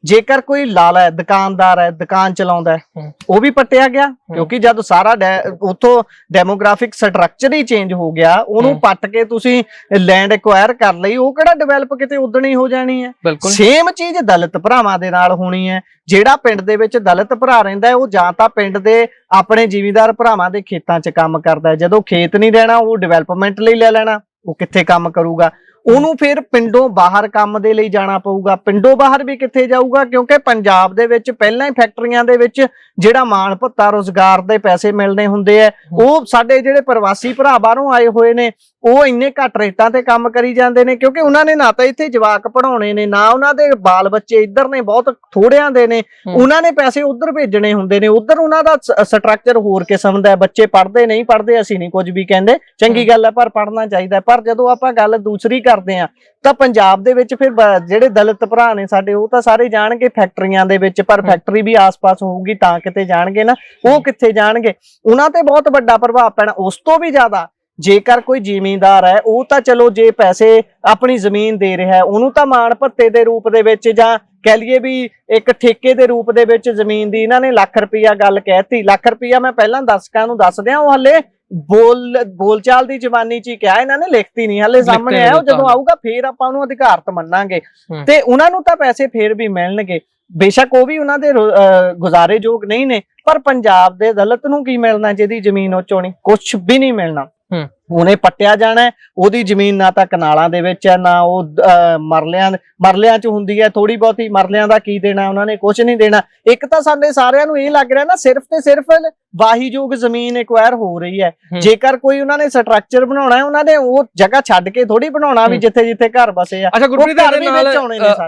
ਜੇਕਰ ਕੋਈ ਲਾਲਾ ਹੈ ਦੁਕਾਨਦਾਰ ਹੈ ਦੁਕਾਨ ਚਲਾਉਂਦਾ ਹੈ। ਉਹ ਵੀ ਪੱਟਿਆ ਗਿਆ ਕਿਉਂਕਿ ਜਦ ਸਾਰਾ ਉੱਥੋਂ ਡੈਮੋਗ੍ਰਾਫਿਕ ਸਟਰਕਚਰ ਹੀ ਚੇਂਜ ਹੋ ਗਿਆ ਉਹਨੂੰ। ਪੱਟ ਕੇ ਤੁਸੀਂ ਲੈਂਡ ਐਕਵਾਇਰ ਕਰ ਲਈ ਉਹ ਕਿਹੜਾ ਡਿਵੈਲਪ ਕਿਤੇ ਉਦਣ ਹੀ ਹੋ ਜਾਣੀ ਹੈ? ਸੇਮ ਚੀਜ਼ ਦਲਿਤ ਭਰਾਵਾਂ ਦੇ ਨਾਲ ਹੋਣੀ ਹੈ। ਜਿਹੜਾ ਪਿੰਡ ਦੇ ਵਿੱਚ ਦਲਿਤ ਭਰਾ ਰਹਿੰਦਾ ਹੈ ਉਹ ਜਾਂ ਤਾਂ ਪਿੰਡ ਦੇ ਆਪਣੇ ਜ਼ਿਮੀਂਦਾਰ ਭਰਾਵਾਂ ਦੇ ਖੇਤਾਂ 'ਚ ਕੰਮ ਕਰਦਾ ਜਦੋਂ ਖੇਤ ਨਹੀਂ ਰਹਿਣਾ ਉਹ ਡਿਵੈਲਪਮੈਂਟ ਲਈ ਲੈ ਲੈਣਾ ਉਹ ਕਿੱਥੇ ਕੰਮ ਕਰੂਗਾ? ਉਹਨੂੰ ਫਿਰ ਪਿੰਡੋਂ ਬਾਹਰ ਕੰਮ ਦੇ ਲਈ ਜਾਣਾ ਪਊਗਾ। ਪਿੰਡੋਂ ਬਾਹਰ ਵੀ ਕਿੱਥੇ ਜਾਊਗਾ? ਕਿਉਂਕਿ ਪੰਜਾਬ ਦੇ ਵਿੱਚ ਪਹਿਲਾਂ ਹੀ ਫੈਕਟਰੀਆਂ ਦੇ ਵਿੱਚ ਜਿਹੜਾ ਮਾਣ ਭੱਤਾ ਰੋਜ਼ਗਾਰ ਦੇ ਪੈਸੇ ਮਿਲਣੇ ਹੁੰਦੇ ਆ। ਉਹ ਸਾਡੇ ਜਿਹੜੇ ਪ੍ਰਵਾਸੀ ਭਰਾ ਬਾਹਰੋਂ ਆਏ ਹੋਏ ਨੇ ਉਹ ਇੰਨੇ ਘੱਟ ਰੇਟਾਂ ਤੇ ਕੰਮ ਕਰੀ ਜਾਂਦੇ ਨੇ ਕਿਉਂਕਿ ਉਹਨਾਂ ਨੇ ਨਾ ਤਾਂ ਇੱਥੇ ਜਵਾਕ ਪੜਾਉਣੇ ਨੇ ਨਾ ਉਹਨਾਂ ਦੇ ਬਾਲ ਬੱਚੇ ਇੱਧਰ ਨੇ ਬਹੁਤ ਥੋੜਿਆਂ ਦੇ ਨੇ। ਉਹਨਾਂ ਨੇ ਪੈਸੇ ਉੱਧਰ ਭੇਜਣੇ ਹੁੰਦੇ ਨੇ ਉੱਧਰ ਉਹਨਾਂ ਦਾ ਸਟਰਕਚਰ ਹੋਰ ਕਿਸਮ ਦਾ ਹੈ ਬੱਚੇ ਪੜ੍ਹਦੇ ਨਹੀਂ ਪੜ੍ਹਦੇ ਅਸੀਂ ਨਹੀਂ ਕੁਝ ਵੀ ਕਹਿੰਦੇ ਚੰਗੀ ਗੱਲ ਹੈ ਪਰ ਪੜ੍ਹਨਾ ਚਾਹੀਦਾ। ਪਰ ਜਦੋਂ ਆਪਾਂ ਗੱਲ ਦੂਸਰੀ ਕਰਦੇ ਆ ਤਾਂ ਪੰਜਾਬ ਦੇ ਵਿੱਚ ਫਿਰ ਜਿਹੜੇ ਦਲਿਤ ਭਰਾ ਨੇ ਸਾਡੇ ਉਹ ਤਾਂ ਸਾਰੇ ਜਾਣਗੇ ਫੈਕਟਰੀਆਂ ਦੇ ਵਿੱਚ ਪਰ। ਫੈਕਟਰੀ ਵੀ ਆਸ-ਪਾਸ ਹੋਊਗੀ ਤਾਂ ਕਿਤੇ ਜਾਣਗੇ ਨਾ ਉਹ ਕਿੱਥੇ ਜਾਣਗੇ ਉਹਨਾਂ ਤੇ ਬਹੁਤ ਵੱਡਾ ਪ੍ਰਭਾਵ ਪੈਣਾ ਉਸ ਤੋਂ ਵੀ ਜ਼ਿਆਦਾ ਜੇਕਰ ਕੋਈ ਜ਼ਿਮੀਂਦਾਰ ਹੈ ਉਹ ਤਾਂ ਚਲੋ ਜੇ ਪੈਸੇ ਆਪਣੀ ਜ਼ਮੀਨ ਦੇ ਰਿਹਾ ਹੈ ਉਹਨੂੰ ਤਾਂ ਮਾਣ ਭੱਤੇ ਦੇ ਰੂਪ ਦੇ ਵਿੱਚ ਜਾਂ ਕਹਿ ਲਈਏ ਵੀ ਇੱਕ ਠੇਕੇ ਦੇ ਰੂਪ ਦੇ ਵਿੱਚ ਜ਼ਮੀਨ ਦੀ ਇਹਨਾਂ ਨੇ ਲੱਖ ਰੁਪਈਆ ਗੱਲ ਕਹਿਤੀ ਲੱਖ ਰੁਪਈਆ ਮੈਂ ਪਹਿਲਾਂ ਦਰਸ਼ਕਾਂ ਨੂੰ ਦੱਸ ਦਿਆਂ ਉਹ ਹੱਲੇ ਬੋਲ ਬੋਲਚਾਲ ਦੀ ਜ਼ਬਾਨੀ ਚ ਹੀ ਕਿਹਾ ਇਹਨਾਂ ਨੇ ਲਿਖਤੀ ਨਹੀਂ ਹੱਲੇ ਸਾਹਮਣੇ ਆਇਆ ਉਹ ਜਦੋਂ। ਆਊਗਾ ਫੇਰ ਆਪਾਂ ਉਹਨੂੰ ਅਧਿਕਾਰਤ ਮੰਨਾਂਗੇ। ਤੇ ਉਹਨਾਂ ਨੂੰ ਤਾਂ ਪੈਸੇ ਫੇਰ ਵੀ ਮਿਲਣਗੇ ਬੇਸ਼ੱਕ ਉਹ ਵੀ ਉਹਨਾਂ ਦੇ ਰੋ- ਅਹ ਗੁਜ਼ਾਰੇਯੋਗ ਨਹੀਂ ਨੇ ਪਰ ਪੰਜਾਬ ਦੇ ਦਲਿਤ ਨੂੰ ਕੀ ਮਿਲਣਾ ਜਿਹਦੀ ਜ਼ਮੀਨ ਉਹ ਚੋਣੀ ਕੁਝ ਵੀ ਨਹੀਂ ਮਿਲਣਾ ਹੂੰ। ਉਹਨੇ ਪੱਟਿਆ ਜਾਣਾ ਉਹਦੀ ਜ਼ਮੀਨ ਨਾ ਤਾਂ ਕਨਾਲਾਂ ਦੇ ਵਿੱਚ ਹੈ ਨਾ ਉਹ ਮਰਲਿਆਂ ਮਰਲਿਆਂ 'ਚ ਹੁੰਦੀ ਹੈ ਥੋੜੀ ਬਹੁਤੀ ਮਰਲਿਆਂ ਦਾ ਕੀ ਦੇਣਾ ਉਹਨਾਂ ਨੇ ਕੁਝ ਨਹੀਂ ਦੇਣਾ ਇੱਕ ਤਾਂ ਸਾਡੇ ਸਾਰਿਆਂ ਨੂੰ ਇਹ ਲੱਗ ਰਿਹਾ ਨਾ ਸਿਰਫ ਤੇ ਸਿਰਫ ਵਾਹੀਯੋਗ ਜ਼ਮੀਨ ਐਕਵਾਇਰ ਹੋ ਰਹੀ ਹੈ। ਜੇਕਰ ਕੋਈ ਉਹਨਾਂ ਨੇ ਸਟਰਕਚਰ ਬਣਾਉਣਾ ਹੈ ਉਹਨਾਂ ਨੇ ਉਹ ਜਗ੍ਹਾ ਛੱਡ ਕੇ ਥੋੜੀ ਬਣਾਉਣਾ ਵੀ। ਜਿੱਥੇ ਜਿੱਥੇ ਘਰ ਬਸੇ ਆ ਅੱਛਾ ਗੁਰਪ੍ਰੀਤ ਇਹਦੇ ਨਾਲ।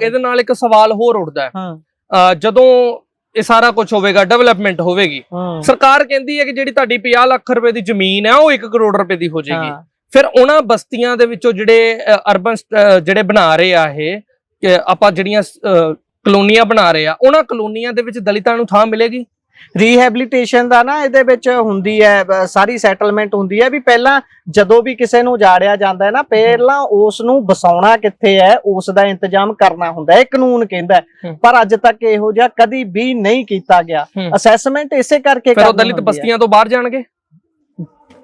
ਇਹਦੇ ਇੱਕ ਸਵਾਲ ਹੋਰ ਉੱਠਦਾ ਹੈ ਜਦੋਂ ਇਹ ਸਾਰਾ ਕੁਝ ਹੋਵੇਗਾ ਡਿਵੈਲਪਮੈਂਟ ਹੋਵੇਗੀ। ਸਰਕਾਰ ਕਹਿੰਦੀ ਹੈ ਕਿ ਜਿਹੜੀ ਤੁਹਾਡੀ 50 ਲੱਖ ਰੁਪਏ ਦੀ ਜ਼ਮੀਨ ਹੈ ਉਹ 1 ਕਰੋੜ ਰੁਪਏ ਦੀ ਹੋ ਜਾਏਗੀ। ਫਿਰ ਉਹਨਾਂ ਬਸਤੀਆਂ ਦੇ ਵਿੱਚੋਂ ਜਿਹੜੇ ਅਰਬਨ ਜਿਹੜੇ ਬਣਾ ਰਹੇ ਆ ਇਹ ਕਿ ਆਪਾਂ ਜਿਹੜੀਆਂ ਕਲੋਨੀਆਂ ਬਣਾ ਰਹੇ ਆ ਉਹਨਾਂ ਕਲੋਨੀਆਂ ਦੇ ਵਿੱਚ ਦਲਿਤਾਂ ਨੂੰ ਥਾਂ ਮਿਲੇਗੀ? ਰੀਹੈਬਿਲਿਟੇਸ਼ਨ ਦਾ ਨਾ ਇਹਦੇ ਵਿੱਚ ਹੁੰਦੀ ਹੈ ਸਾਰੀ ਸੈਟਲਮੈਂਟ ਹੁੰਦੀ ਹੈ ਵੀ ਪਹਿਲਾਂ ਜਦੋਂ ਵੀ ਕਿਸੇ ਨੂੰ ਜਾੜਿਆ ਜਾਂਦਾ ਹੈ ਨਾ ਪਹਿਲਾਂ ਉਸ ਨੂੰ ਬਸਾਉਣਾ ਕਿੱਥੇ ਹੈ ਉਸ ਦਾ ਇੰਤਜ਼ਾਮ ਕਰਨਾ ਹੁੰਦਾ ਹੈ ਇਹ ਕਾਨੂੰਨ ਕਹਿੰਦਾ। ਪਰ ਅੱਜ ਤੱਕ ਇਹੋ ਜਿਹਾ ਕਦੀ ਵੀ ਨਹੀਂ ਕੀਤਾ ਗਿਆ। ਅਸੈਸਮੈਂਟ ਇਸੇ ਕਰਕੇ ਫਿਰ ਉਹ ਕਰਨੀ ਦਲਿਤ। ਬਸਤੀਆਂ ਤੋਂ ਬਾਹਰ ਜਾਣਗੇ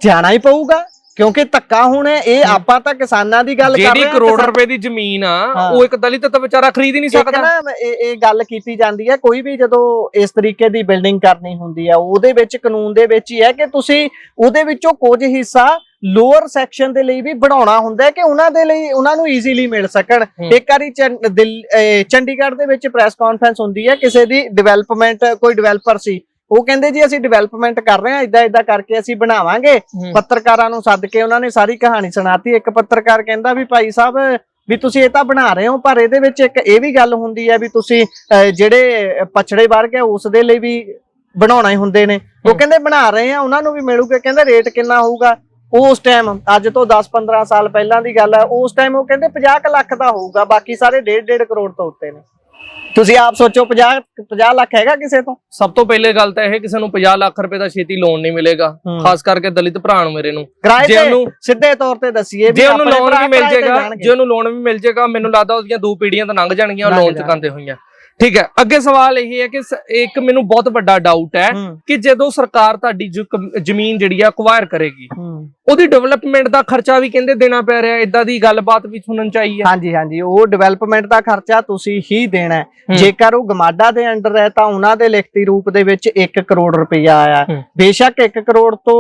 ਜਾਣਾ ਹੀ ਪਊਗਾ ਕਿਉਂਕਿ ਧੱਕਾ ਹੁਣ ਇਹ। ਆਪਾਂ ਤਾਂ ਕਿਸਾਨਾਂ ਦੀ ਗੱਲ ਕਰ ਜਿਹੜੀ ਰਹੇ ਹਾਂ ਕਰੋੜ ਕਿਸਾਨ- ਰੁਪਏ ਦੀ ਜ਼ਮੀਨ ਆ। ਉਹ ਇੱਕ ਦਲਿਤ ਤਾਂ ਵਿਚਾਰਾ ਖਰੀਦ ਹੀ ਨਹੀਂ ਸਕਦਾ ਨਾ ਇਹ ਇਹ ਗੱਲ ਕੀਤੀ ਜਾਂਦੀ ਹੈ ਕੋਈ ਵੀ ਜਦੋਂ ਇਸ ਤਰੀਕੇ ਦੀ ਬਿਲਡਿੰਗ ਕਰਨੀ ਹੁੰਦੀ ਹੈ ਉਹਦੇ ਵਿੱਚ ਕਾਨੂੰਨ ਦੇ ਵਿੱਚ ਹੀ ਹੈ ਕਿ ਤੁਸੀਂ ਉਹਦੇ ਵਿੱਚੋਂ ਕੁਝ ਹਿੱਸਾ ਲੋਅਰ ਸੈਕਸ਼ਨ ਦੇ ਲਈ ਵੀ ਬਣਾਉਣਾ ਹੁੰਦਾ ਹੈ ਕਿ ਉਹਨਾਂ ਦੇ ਲਈ ਉਹਨਾਂ ਨੂੰ ਈਜ਼ੀਲੀ ਮਿਲ ਸਕਣ। ਇੱਕ ਵਾਰੀ ਚੰਡੀਗੜ੍ਹ ਦੇ ਵਿੱਚ ਪ੍ਰੈਸ ਕਾਨਫਰੰਸ ਹੁੰਦੀ ਹੈ ਕਿਸੇ ਦੀ ਡਿਵੈਲਪਮੈਂਟ ਕੋਈ ਡਿਵੈਲਪਰ ਸੀ ਉਹ ਕਹਿੰਦੇ ਜੀ ਅਸੀਂ ਡਿਵੈਲਪਮੈਂਟ ਕਰ ਰਹੇ ਹਾਂ ਇਦਾਂ ਇਦਾਂ ਕਰਕੇ ਅਸੀਂ ਬਣਾਵਾਂਗੇ। ਪੱਤਰਕਾਰਾਂ ਨੂੰ ਸੱਦ ਕੇ ਉਹਨਾਂ ਨੇ ਸਾਰੀ ਕਹਾਣੀ ਸੁਣਾਤੀ। ਇੱਕ ਪੱਤਰਕਾਰ ਕਹਿੰਦਾ ਵੀ ਭਾਈ ਸਾਹਿਬ ਵੀ ਤੁਸੀਂ ਇਹ ਤਾਂ ਬਣਾ ਰਹੇ ਹੋ ਪਰ ਇਹਦੇ ਵਿੱਚ ਇੱਕ ਇਹ ਵੀ ਗੱਲ ਹੁੰਦੀ ਹੈ ਵੀ ਤੁਸੀਂ ਜਿਹੜੇ ਪਛੜੇ ਵਰਗ ਹੈ ਉਸ ਦੇ ਲਈ ਵੀ ਬਣਾਉਣਾ ਹੀ ਹੁੰਦੇ ਨੇ। ਉਹ। ਕਹਿੰਦੇ ਬਣਾ ਰਹੇ ਆ ਉਹਨਾਂ ਨੂੰ ਵੀ ਮਿਲੂਗਾ ਕਹਿੰਦੇ ਰੇਟ ਕਿੰਨਾ ਹੋਊਗਾ? ਉਸ ਟਾਈਮ ਅੱਜ ਤੋਂ 10-15 ਸਾਲ ਪਹਿਲਾਂ ਦੀ ਗੱਲ ਹੈ ਉਸ ਟਾਈਮ ਉਹ ਕਹਿੰਦੇ 50 ਕੁ ਲੱਖ ਦਾ ਹੋਊਗਾ ਬਾਕੀ ਸਾਰੇ 1.5 ਕਰੋੜ ਤੋਂ ਉੱਤੇ ਨੇ। ਤੁਸੀਂ ਆਪ ਸੋਚੋ 50 50 ਲੱਖ ਹੈਗਾ ਕਿਸੇ ਤੋਂ ਸਭ ਤੋਂ ਪਹਿਲੇ ਗੱਲ ਤਾਂ ਇਹ ਕਿਸੇ ਨੂੰ 50 ਲੱਖ ਰੁਪਏ ਦਾ ਛੇਤੀ ਲੋਨ ਨਹੀਂ ਮਿਲੇਗਾ। ਖਾਸ ਕਰਕੇ ਦਲਿਤ ਭਰਾ ਨੂੰ ਮੇਰੇ ਨੂੰ ਜੇ ਉਹਨੂੰ- ਸਿੱਧੇ ਤੌਰ ਤੇ ਦੱਸੀਏ ਜੇ ਉਹਨੂੰ ਲੋਨ ਵੀ ਮਿਲ ਜਾਏਗਾ। ਜੇ ਉਹਨੂੰ ਲੋਨ ਵੀ ਮਿਲ ਜਾਏਗਾ ਮੈਨੂੰ ਲੱਗਦਾ ਉਹਦੀਆਂ ਦੋ ਪੀੜ੍ਹੀਆਂ ਤਾਂ ਲੰਘ ਜਾਣਗੀਆਂ ਲੋਨ। ਚੁਕਾਉਂਦੇ ਹੋਈਆਂ ਠੀਕ ਹੈ। ਅੱਗੇ ਸਵਾਲ ਇਹ ਹੈ ਕਿ ਇੱਕ ਮੈਨੂੰ ਬਹੁਤ ਵੱਡਾ ਡਾਊਟ ਹੈ ਹੂੰ। ਕਿ ਜਦੋਂ ਸਰਕਾਰ ਤੁਹਾਡੀ ਜ਼ਮੀਨ ਜਿਹੜੀ ਆ ਅਕਵਾਇਰ ਕਰੇਗੀ ਹੂੰ। ਉਹਦੀ ਡਿਵੈਲਪਮੈਂਟ ਦਾ ਖਰਚਾ ਵੀ ਕਹਿੰਦੇ ਦੇਣਾ ਪੈ ਰਿਹਾ ਇਦਾਂ ਦੀ ਗੱਲਬਾਤ ਵੀ ਸੁਣਨ ਚਾਹੀਏ ਹਾਂਜੀ ਹਾਂਜੀ। ਉਹ ਡਿਵੈਲਪਮੈਂਟ ਦਾ ਖਰਚਾ ਤੁਸੀਂ ਹੀ ਦੇਣਾ ਹੈ। ਹੂੰ। ਜੇਕਰ ਉਹ ਗਮਾਡਾ ਦੇ ਅੰਡਰ ਹੈ ਤਾਂ ਉਹਨਾਂ ਦੇ ਲਿਖਤੀ ਰੂਪ ਦੇ ਵਿੱਚ 1 ਕਰੋੜ ਰੁਪਇਆ ਆਇਆ ਹੂੰ। ਬੇਸ਼ੱਕ 1 ਕਰੋੜ ਤੋਂ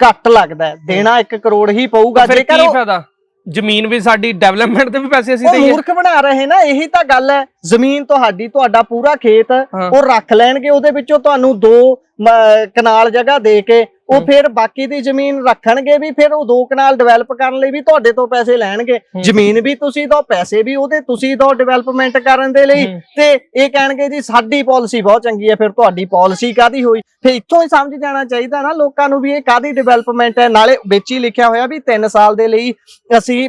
ਘੱਟ ਲੱਗਦਾ ਹੈ। ਦੇਣਾ 1 ਕਰੋੜ ਹੀ ਪਊਗਾ। ਜੇਕਰ ਉਹ ਜ਼ਮੀਨ ਵੀ ਸਾਡੀ ਡਿਵੈਲਪਮੈਂਟ ਦੇ ਵੀ ਪੈਸੇ ਅਸੀਂ ਉਹ ਦੇਈਏ। ਮੂਰਖ ਬਣਾ ਰਹੇ ਨਾ ਇਹੀ ਤਾਂ ਗੱਲ ਹੈ। ਜ਼ਮੀਨ ਤੁਹਾਡੀ ਤੁਹਾਡਾ ਪੂਰਾ ਖੇਤ। ਉਹ ਰੱਖ ਲੈਣਗੇ ਉਹਦੇ ਵਿੱਚੋਂ ਤੁਹਾਨੂੰ ਦੋ ਕਨਾਲ ਜਗ੍ਹਾ ਦੇ ਕੇ ਉਹ। ਫਿਰ ਬਾਕੀ ਦੀ ਜ਼ਮੀਨ ਰੱਖਣਗੇ ਵੀ ਫਿਰ ਉਹ ਦੋ ਕਨਾਲ ਡਿਵੈਲਪ ਕਰਨ ਲਈ ਵੀ ਤੁਹਾਡੇ ਤੋਂ ਪੈਸੇ ਲੈਣਗੇ। ਜ਼ਮੀਨ ਵੀ ਤੁਸੀਂ ਦੋ ਪੈਸੇ ਵੀ ਉਹਦੇ ਤੁਸੀਂ ਦੋ ਡਿਵੈਲਪਮੈਂਟ ਕਰਨ ਦੇ ਲਈ। ਤੇ ਇਹ ਕਹਿਣਗੇ ਜੀ ਸਾਡੀ ਪਾਲਿਸੀ ਬਹੁਤ ਚੰਗੀ ਹੈ ਫਿਰ ਤੁਹਾਡੀ ਪਾਲਿਸੀ ਕਾਦੀ ਹੋਈ ਫਿਰ ਇੱਥੋਂ ਹੀ ਸਮਝ ਜਾਣਾ ਚਾਹੀਦਾ ਨਾ ਲੋਕਾਂ ਨੂੰ ਵੀ ਇਹ ਕਾਦੀ ਡਿਵੈਲਪਮੈਂਟ ਹੈ ਨਾਲੇ ਵਿੱਚ ਹੀ ਲਿਖਿਆ ਹੋਇਆ ਵੀ 3 ਸਾਲ ਦੇ ਲਈ ਅਸੀਂ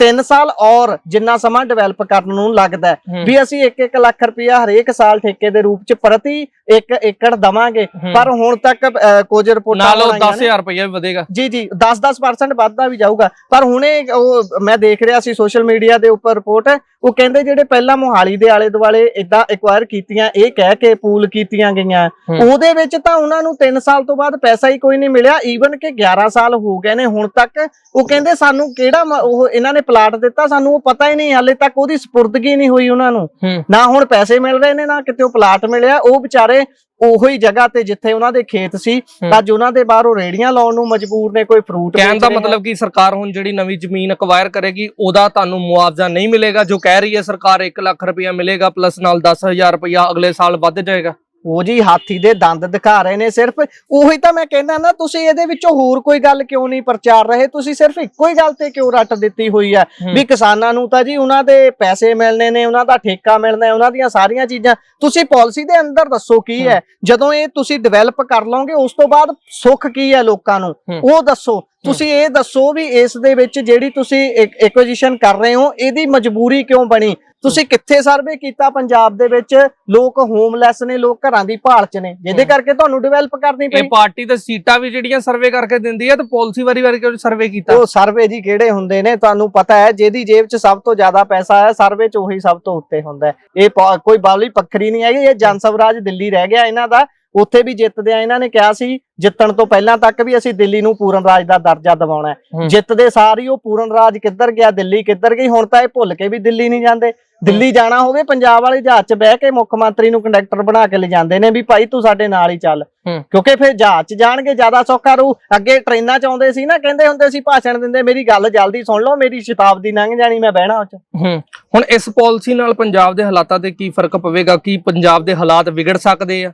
3 ਸਾਲ ਔਰ ਜਿੰਨਾ ਸਮਾਂ ਡਿਵੈਲਪ ਕਰਨ ਨੂੰ ਲੱਗਦਾ। ਵੀ ਅਸੀਂ 1-1 ਲੱਖ ਰੁਪਇਆ ਹਰੇਕ ਸਾਲ ਠੇਕੇ ਦੇ ਰੂਪ ਚ ਪ੍ਰਤੀ 1 ਏਕੜ ਦਵਾਂਗੇ। ਪਰ ਹੁਣ ਤੱਕ ਕੁਝ ਰਿਪੋਰਟਾਂ ਨਾਲ ਉਹ ਬਣਾਈਆਂ ਨੇ- 10000 ਰੁਪਏ ਵੀ ਵਧੇਗਾ। ਜੀ ਜੀ 10-10% ਵੱਧਦਾ ਵੀ ਜਾਊਗਾ। ਪਰ ਹੁਣੇ ਉਹ ਮੈਂ ਦੇਖ ਰਿਹਾ ਸੀ ਸੋਸ਼ਲ ਮੀਡੀਆ ਦੇ ਉੱਪਰ ਰਿਪੋਰਟ ਉਹ ਕਹਿੰਦੇ ਜਿਹੜੇ ਪਹਿਲਾਂ ਮੋਹਾਲੀ ਦੇ ਆਲੇ ਦੁਆਲੇ ਇਦਾਂ ਐਕਵਾਇਰ ਕੀਤੀਆਂ ਇਹ ਕਹਿ ਕੇ ਪੂਲ ਕੀਤੀਆਂ ਗਈਆਂ। ਉਹਦੇ ਵਿੱਚ ਤਾਂ ਉਹਨਾਂ ਨੂੰ 3 ਸਾਲ ਤੋਂ ਬਾਅਦ ਪੈਸਾ ਹੀ ਕੋਈ ਨਹੀਂ ਮਿਲਿਆ ਈਵਨ ਕਿ 11 ਸਾਲ ਹੋ ਗਏ ਨੇ ਹੁਣ ਤੱਕ। ਉਹ ਕਹਿੰਦੇ ਸਾਨੂੰ ਕਿਹੜਾ ਉਹ ਇਹਨਾਂ ਨੇ ਪਲਾਟ ਦਿੱਤਾ ਸਾਨੂੰ ਉਹ ਪਤਾ ਹੀ ਨਹੀਂ ਹਾਲੇ ਤੱਕ ਉਹਦੀ ਸਪੁਰਦਗੀ ਨਹੀਂ ਹੋਈ ਉਹਨਾਂ ਨੂੰ। ਨਾ ਹੁਣ ਪੈਸੇ ਮਿਲ ਰਹੇ ਨੇ ਨਾ ਕਿਤੇ ਉਹ ਪਲਾਟ ਮਿਲਿਆ। ਉਹ ਵਿਚਾਰੇ ਉਹੀ ਜਗ੍ਹਾ ਤੇ ਜਿੱਥੇ ਉਹਨਾਂ ਦੇ ਖੇਤ ਸੀ। ਅੱਜ ਉਹਨਾਂ ਦੇ ਬਾਹਰੋਂ ਰੇੜੀਆਂ ਲਾਉਣ ਨੂੰ ਮਜਬੂਰ ਨੇ ਕੋਈ ਫਰੂਟ ਕਹਿਣ ਦਾ ਮਤਲਬ ਕਿ ਸਰਕਾਰ ਹੁਣ ਜਿਹੜੀ ਨਵੀਂ ਜ਼ਮੀਨ ਅਕਵਾਇਰ ਕਰੇਗੀ ਉਹਦਾ ਤੁਹਾਨੂੰ ਮੁਆਵਜ਼ਾ ਨਹੀਂ ਮਿਲੇਗਾ ਜੋ ਕਹਿ ਰਹੀ ਹੈ ਸਰਕਾਰ 1 ਲੱਖ ਰੁਪਇਆ ਮਿਲੇਗਾ ਪਲੱਸ ਨਾਲ 10000 ਰੁਪਇਆ ਅਗਲੇ ਸਾਲ ਵੱਧ ਜਾਏਗਾ ਉਹ ਜੀ ਹਾਥੀ ਦੇ ਦੰਦ ਦਿਖਾ ਰਹੇ ਨੇ ਸਿਰਫ। ਉਹੀ ਤਾਂ ਮੈਂ ਕਹਿੰਦਾ ਨਾ ਤੁਸੀਂ ਇਹਦੇ ਵਿੱਚੋਂ ਹੋਰ ਕੋਈ ਗੱਲ ਕਿਉਂ ਨਹੀਂ ਪ੍ਰਚਾਰ ਰਹੇ? ਤੁਸੀਂ ਸਿਰਫ ਇੱਕੋ ਹੀ ਗੱਲ ਤੇ ਕਿਉਂ ਰੱਟ ਦਿੱਤੀ ਹੋਈ ਹੈ। ਵੀ ਕਿਸਾਨਾਂ ਨੂੰ ਤਾਂ ਜੀ ਉਹਨਾਂ ਦੇ ਪੈਸੇ ਮਿਲਣੇ ਨੇ ਉਹਨਾਂ ਦਾ ਠੇਕਾ ਮਿਲਣਾ ਹੈ ਉਹਨਾਂ ਦੀਆਂ ਸਾਰੀਆਂ ਚੀਜ਼ਾਂ। ਤੁਸੀਂ ਪਾਲਿਸੀ ਦੇ ਅੰਦਰ ਦੱਸੋ ਕੀ ਹੈ? ਜਦੋਂ ਇਹ ਤੁਸੀਂ ਡਿਵੈਲਪ ਕਰ ਲਓਗੇ ਉਸ ਤੋਂ ਬਾਅਦ ਸੁੱਖ ਕੀ ਹੈ ਲੋਕਾਂ ਨੂੰ। ਉਹ ਦੱਸੋ। ਤੁਸੀਂ ਇਹ ਦੱਸੋ ਵੀ ਇਸ ਦੇ ਵਿੱਚ ਜਿਹੜੀ ਤੁਸੀਂ ਐਕੁਜੀਸ਼ਨ ਕਰ ਰਹੇ ਹੋ ਇਹਦੀ ਮਜਬੂਰੀ ਕਿਉਂ ਬਣੀ? ਤੁਸੀਂ ਕਿੱਥੇ ਸਰਵੇ ਕੀਤਾ ਪੰਜਾਬ ਦੇ ਵਿੱਚ? ਲੋਕ ਹੋਮਲੈਸ ਨੇ ਲੋਕ ਘਰਾਂ ਦੀ ਭਾਲ ਚ ਨੇ। ਜਿਹਦੇ। ਕਰਕੇ ਤੁਹਾਨੂੰ ਡਿਵੈਲਪ ਕਰਨੀ ਇਹ ਪਈ। ਪਾਰਟੀ ਤੇ ਸੀਟਾਂ ਵੀ ਜਿਹੜੀਆਂ ਸਰਵੇ ਕਰਕੇ ਦਿੰਦੀ ਹੈ ਤੇ ਪਾਲਿਸੀ ਵਾਰੀ ਵਾਰੀ ਕਿਉਂ ਸਰਵੇ ਕੀਤਾ? ਉਹ ਸਰਵੇ ਜੀ ਕਿਹੜੇ ਹੁੰਦੇ ਨੇ ਤੁਹਾਨੂੰ ਪਤਾ ਹੈ ਜਿਹਦੀ ਜੇਬ 'ਚ ਸਭ ਤੋਂ ਜ਼ਿਆਦਾ ਪੈਸਾ ਹੈ ਸਰਵੇ 'ਚ ਉਹੀ ਸਭ ਤੋਂ ਉੱਤੇ ਹੁੰਦਾ ਇਹ ਕੋਈ ਬਾਲੀ ਪੱਖਰੀ ਨਹੀਂ ਹੈਗੀ ਇਹ ਜਨਸਵਰਾਜ ਦਿੱਲੀ ਰਹਿ ਗਿਆ ਇਹਨਾਂ ਦਾ। ਉੱਥੇ ਵੀ ਜਿੱਤਦੇ ਆ ਇਹਨਾਂ ਨੇ ਕਿਹਾ ਸੀ ਜਿੱਤਣ ਤੋਂ ਪਹਿਲਾਂ ਤੱਕ ਵੀ ਅਸੀਂ ਦਿੱਲੀ ਨੂੰ ਪੂਰਨ ਰਾਜ ਦਾ ਦਰਜਾ ਦਿਵਾਉਣਾ ਹੂੰ। ਜਿੱਤਦੇ ਸਾਰ ਹੀ ਉਹ ਪੂਰਨ ਰਾਜ ਕਿੱਧਰ ਗਿਆ ਦਿੱਲੀ ਕਿੱਧਰ ਗਈ ਹੁਣ ਤਾਂ ਇਹ ਭੁੱਲ ਕੇ ਵੀ ਦਿੱਲੀ ਨਹੀਂ ਜਾਂਦੇ। ਦਿੱਲੀ ਜਾਣਾ ਹੋਵੇ ਪੰਜਾਬ ਵਾਲੇ ਜਹਾਜ਼ 'ਚ ਬਹਿ ਕੇ ਮੁੱਖ ਮੰਤਰੀ ਨੂੰ ਕੰਡਕਟਰ ਬਣਾ ਕੇ ਲਿਜਾਂਦੇ ਨੇ ਵੀ ਭਾਈ ਤੂੰ ਸਾਡੇ ਨਾਲ ਹੀ ਚੱਲ। ਕਿਉਂਕਿ ਫਿਰ ਜਹਾਜ਼ 'ਚ ਜਾਣਗੇ ਜ਼ਿਆਦਾ ਸੌਖਾ ਰੂ। ਅੱਗੇ ਟ੍ਰੇਨਾਂ 'ਚ ਆਉਂਦੇ ਸੀ ਨਾ ਕਹਿੰਦੇ ਹੁੰਦੇ ਸੀ ਭਾਸ਼ਣ ਦਿੰਦੇ ਮੇਰੀ ਗੱਲ ਜਲਦੀ ਸੁਣ ਲਓ ਮੇਰੀ ਸ਼ਤਾਬਦੀ ਲੰਘ ਜਾਣੀ ਮੈਂ ਬਹਿਣਾ ਉਹ 'ਚ। ਹੂੰ। ਹੁਣ ਇਸ ਪਾਲਿਸੀ ਨਾਲ ਪੰਜਾਬ ਦੇ ਹਾਲਾਤਾਂ ਤੇ ਕੀ ਫ਼ਰਕ ਪਵੇਗਾ? ਕੀ ਪੰਜਾਬ ਦੇ ਹਾਲਾਤ ਵਿਗੜ ਸਕਦੇ ਆ?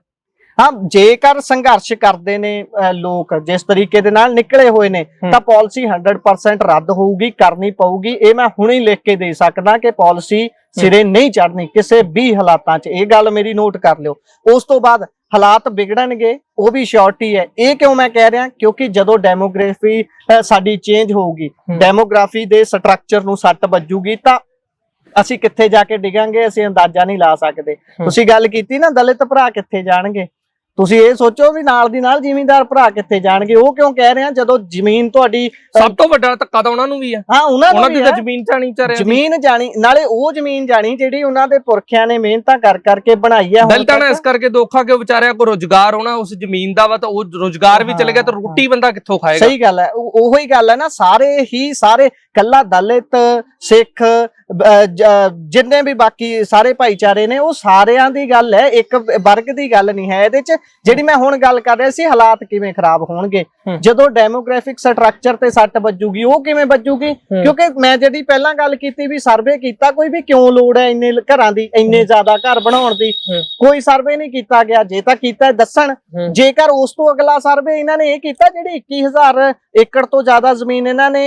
ਹਾਂ ਜੇਕਰ ਸੰਘਰਸ਼ ਕਰਦੇ ਨੇ ਲੋਕ ਜਿਸ ਤਰੀਕੇ ਦੇ ਨਾਲ ਨਿਕਲੇ ਹੋਏ ਨੇ। ਤਾਂ ਪਾਲਿਸੀ 100% ਰੱਦ ਹੋਊਗੀ ਕਰਨੀ ਪਊਗੀ। ਇਹ ਮੈਂ ਹੁਣੇ ਲਿਖ ਕੇ ਦੇ ਸਕਦਾ ਕਿ ਪਾਲਿਸੀ ਸਿਰੇ ਨਹੀਂ ਚੜਨੀ ਕਿਸੇ ਵੀ ਹਾਲਾਤਾਂ 'ਚ। ਇਹ ਗੱਲ ਮੇਰੀ ਨੋਟ ਕਰ ਲਿਓ। ਉਸ ਤੋਂ ਬਾਅਦ ਹਾਲਾਤ ਵਿਗੜਨਗੇ ਉਹ ਵੀ ਸ਼ੋਰਟੀ ਹੈ ਇਹ ਕਿਉਂ ਮੈਂ ਕਹਿ ਰਿਹਾ? ਕਿਉਂਕਿ ਜਦੋਂ ਡੈਮੋਗ੍ਰਾਫੀ ਸਾਡੀ ਚੇਂਜ ਹੋਊਗੀ। ਡੈਮੋਗ੍ਰਾਫੀ ਦੇ ਸਟਰਕਚਰ ਨੂੰ ਸੱਟ ਵੱਜੂਗੀ ਤਾਂ ਅਸੀਂ ਕਿੱਥੇ ਜਾ ਕੇ ਡਿਗਾਂਗੇ? ਅਸੀਂ ਅੰਦਾਜ਼ਾ ਨਹੀਂ ਲਾ ਸਕਦੇ। ਤੁਸੀਂ ਗੱਲ ਕੀਤੀ ਨਾ ਦਲਿਤ ਭਰਾ ਕਿੱਥੇ ਜਾਣਗੇ? ਤੁਸੀਂ ਇਹ ਸੋਚੋ ਵੀ ਨਾਲ ਦੀ ਨਾਲ ਜ਼ਿਮੀਂਦਾਰ ਭਰਾ ਕਿੱਥੇ ਜਾਣਗੇ ਉਹ ਕਿਉਂ ਕਹਿ ਰਹੇ ਆ ਜਦੋਂ ਜ਼ਮੀਨ ਤੁਹਾਡੀ ਸਭ ਤੋਂ ਵੱਡਾ ਧੱਕਾ ਤਾਂ ਉਹਨਾਂ ਨੂੰ ਵੀ ਆ ਹਾਂ ਉਹਨਾਂ ਨੂੰ ਦੀ। ਤਾਂ ਜ਼ਮੀਨ ਚਾਣੀ ਚਾਰੇ ਜ਼ਮੀਨ ਜਾਣੀ ਨਾਲੇ ਉਹ ਜ਼ਮੀਨ ਜਾਣੀ ਜਿਹੜੀ ਉਹਨਾਂ ਦੇ ਪੁਰਖਿਆਂ ਨੇ ਮਿਹਨਤਾਂ ਕਰ ਕਰਕੇ ਬਣਾਈ ਹੁਣ ਦਲਿਤਾਂ। ਇਸ ਕਰਕੇ ਦੋਖਾ ਕਿ ਵਿਚਾਰਿਆਂ ਕੋ ਰੋਜ਼ਗਾਰ ਹੋਣਾ ਉਸ ਜ਼ਮੀਨ ਦਾ ਵਾ ਤਾਂ ਉਹ ਰੋਜ਼ਗਾਰ ਵੀ ਚਲੇ ਗਿਆ ਤਾਂ ਰੋਟੀ ਬੰਦਾ ਕਿੱਥੋਂ ਖਾਏਗਾ ਸਹੀ ਗੱਲ ਹੈ ਉਹ- ਉਹੋ ਹੀ ਗੱਲ ਹੈ ਨਾ ਸਾਰੇ ਹੀ ਸਾਰੇ ਕੱਲਾ ਦਲਿਤ ਸਿੱਖ ਜਿੰਨੇ ਵੀ ਬਾਕੀ ਸਾਰੇ ਭਾਈਚਾਰੇ ਨੇ ਉਹ ਸਾਰਿਆਂ ਦੀ ਗੱਲ ਹੈ ਇੱਕ ਵਰਗ ਦੀ ਗੱਲ ਨਹੀਂ ਹੈ ਇਹਦੇ ਚ। ਜਿਹੜੀ ਮੈਂ ਹੁਣ ਗੱਲ ਕਰ ਰਿਹਾ ਸੀ ਹਾਲਾਤ ਕਿਵੇਂ ਖਰਾਬ ਹੋਣਗੇ। ਜਦੋਂ ਡੈਮੋਗ੍ਰਾਫਿਕ ਸਟਰਕਚਰ ਤੇ ਸੱਟ ਵੱਜੂਗੀ ਉਹ ਕਿਵੇਂ ਵੱਜੂਗੀ? ਕਿਉਂਕਿ ਮੈਂ ਜਿਹੜੀ ਪਹਿਲਾਂ ਗੱਲ ਕੀਤੀ ਵੀ ਸਰਵੇ ਕੀਤਾ ਕੋਈ ਵੀ ਕਿਉਂ ਲੋੜ ਹੈ ਇੰਨੇ ਘਰਾਂ ਦੀ ਇੰਨੇ ਜ਼ਿਆਦਾ ਘਰ ਬਣਾਉਣ ਦੀ। ਕੋਈ ਸਰਵੇ ਨਹੀਂ ਕੀਤਾ ਗਿਆ ਜੇ ਤਾਂ ਕੀਤਾ ਦੱਸਣ। ਜੇਕਰ ਉਸ ਤੋਂ ਅਗਲਾ ਸਰਵੇ ਇਹਨਾਂ ਨੇ ਇਹ ਕੀਤਾ ਜਿਹੜੀ 21000 ਏਕੜ ਤੋਂ ਜ਼ਿਆਦਾ ਜ਼ਮੀਨ ਇਹਨਾਂ ਨੇ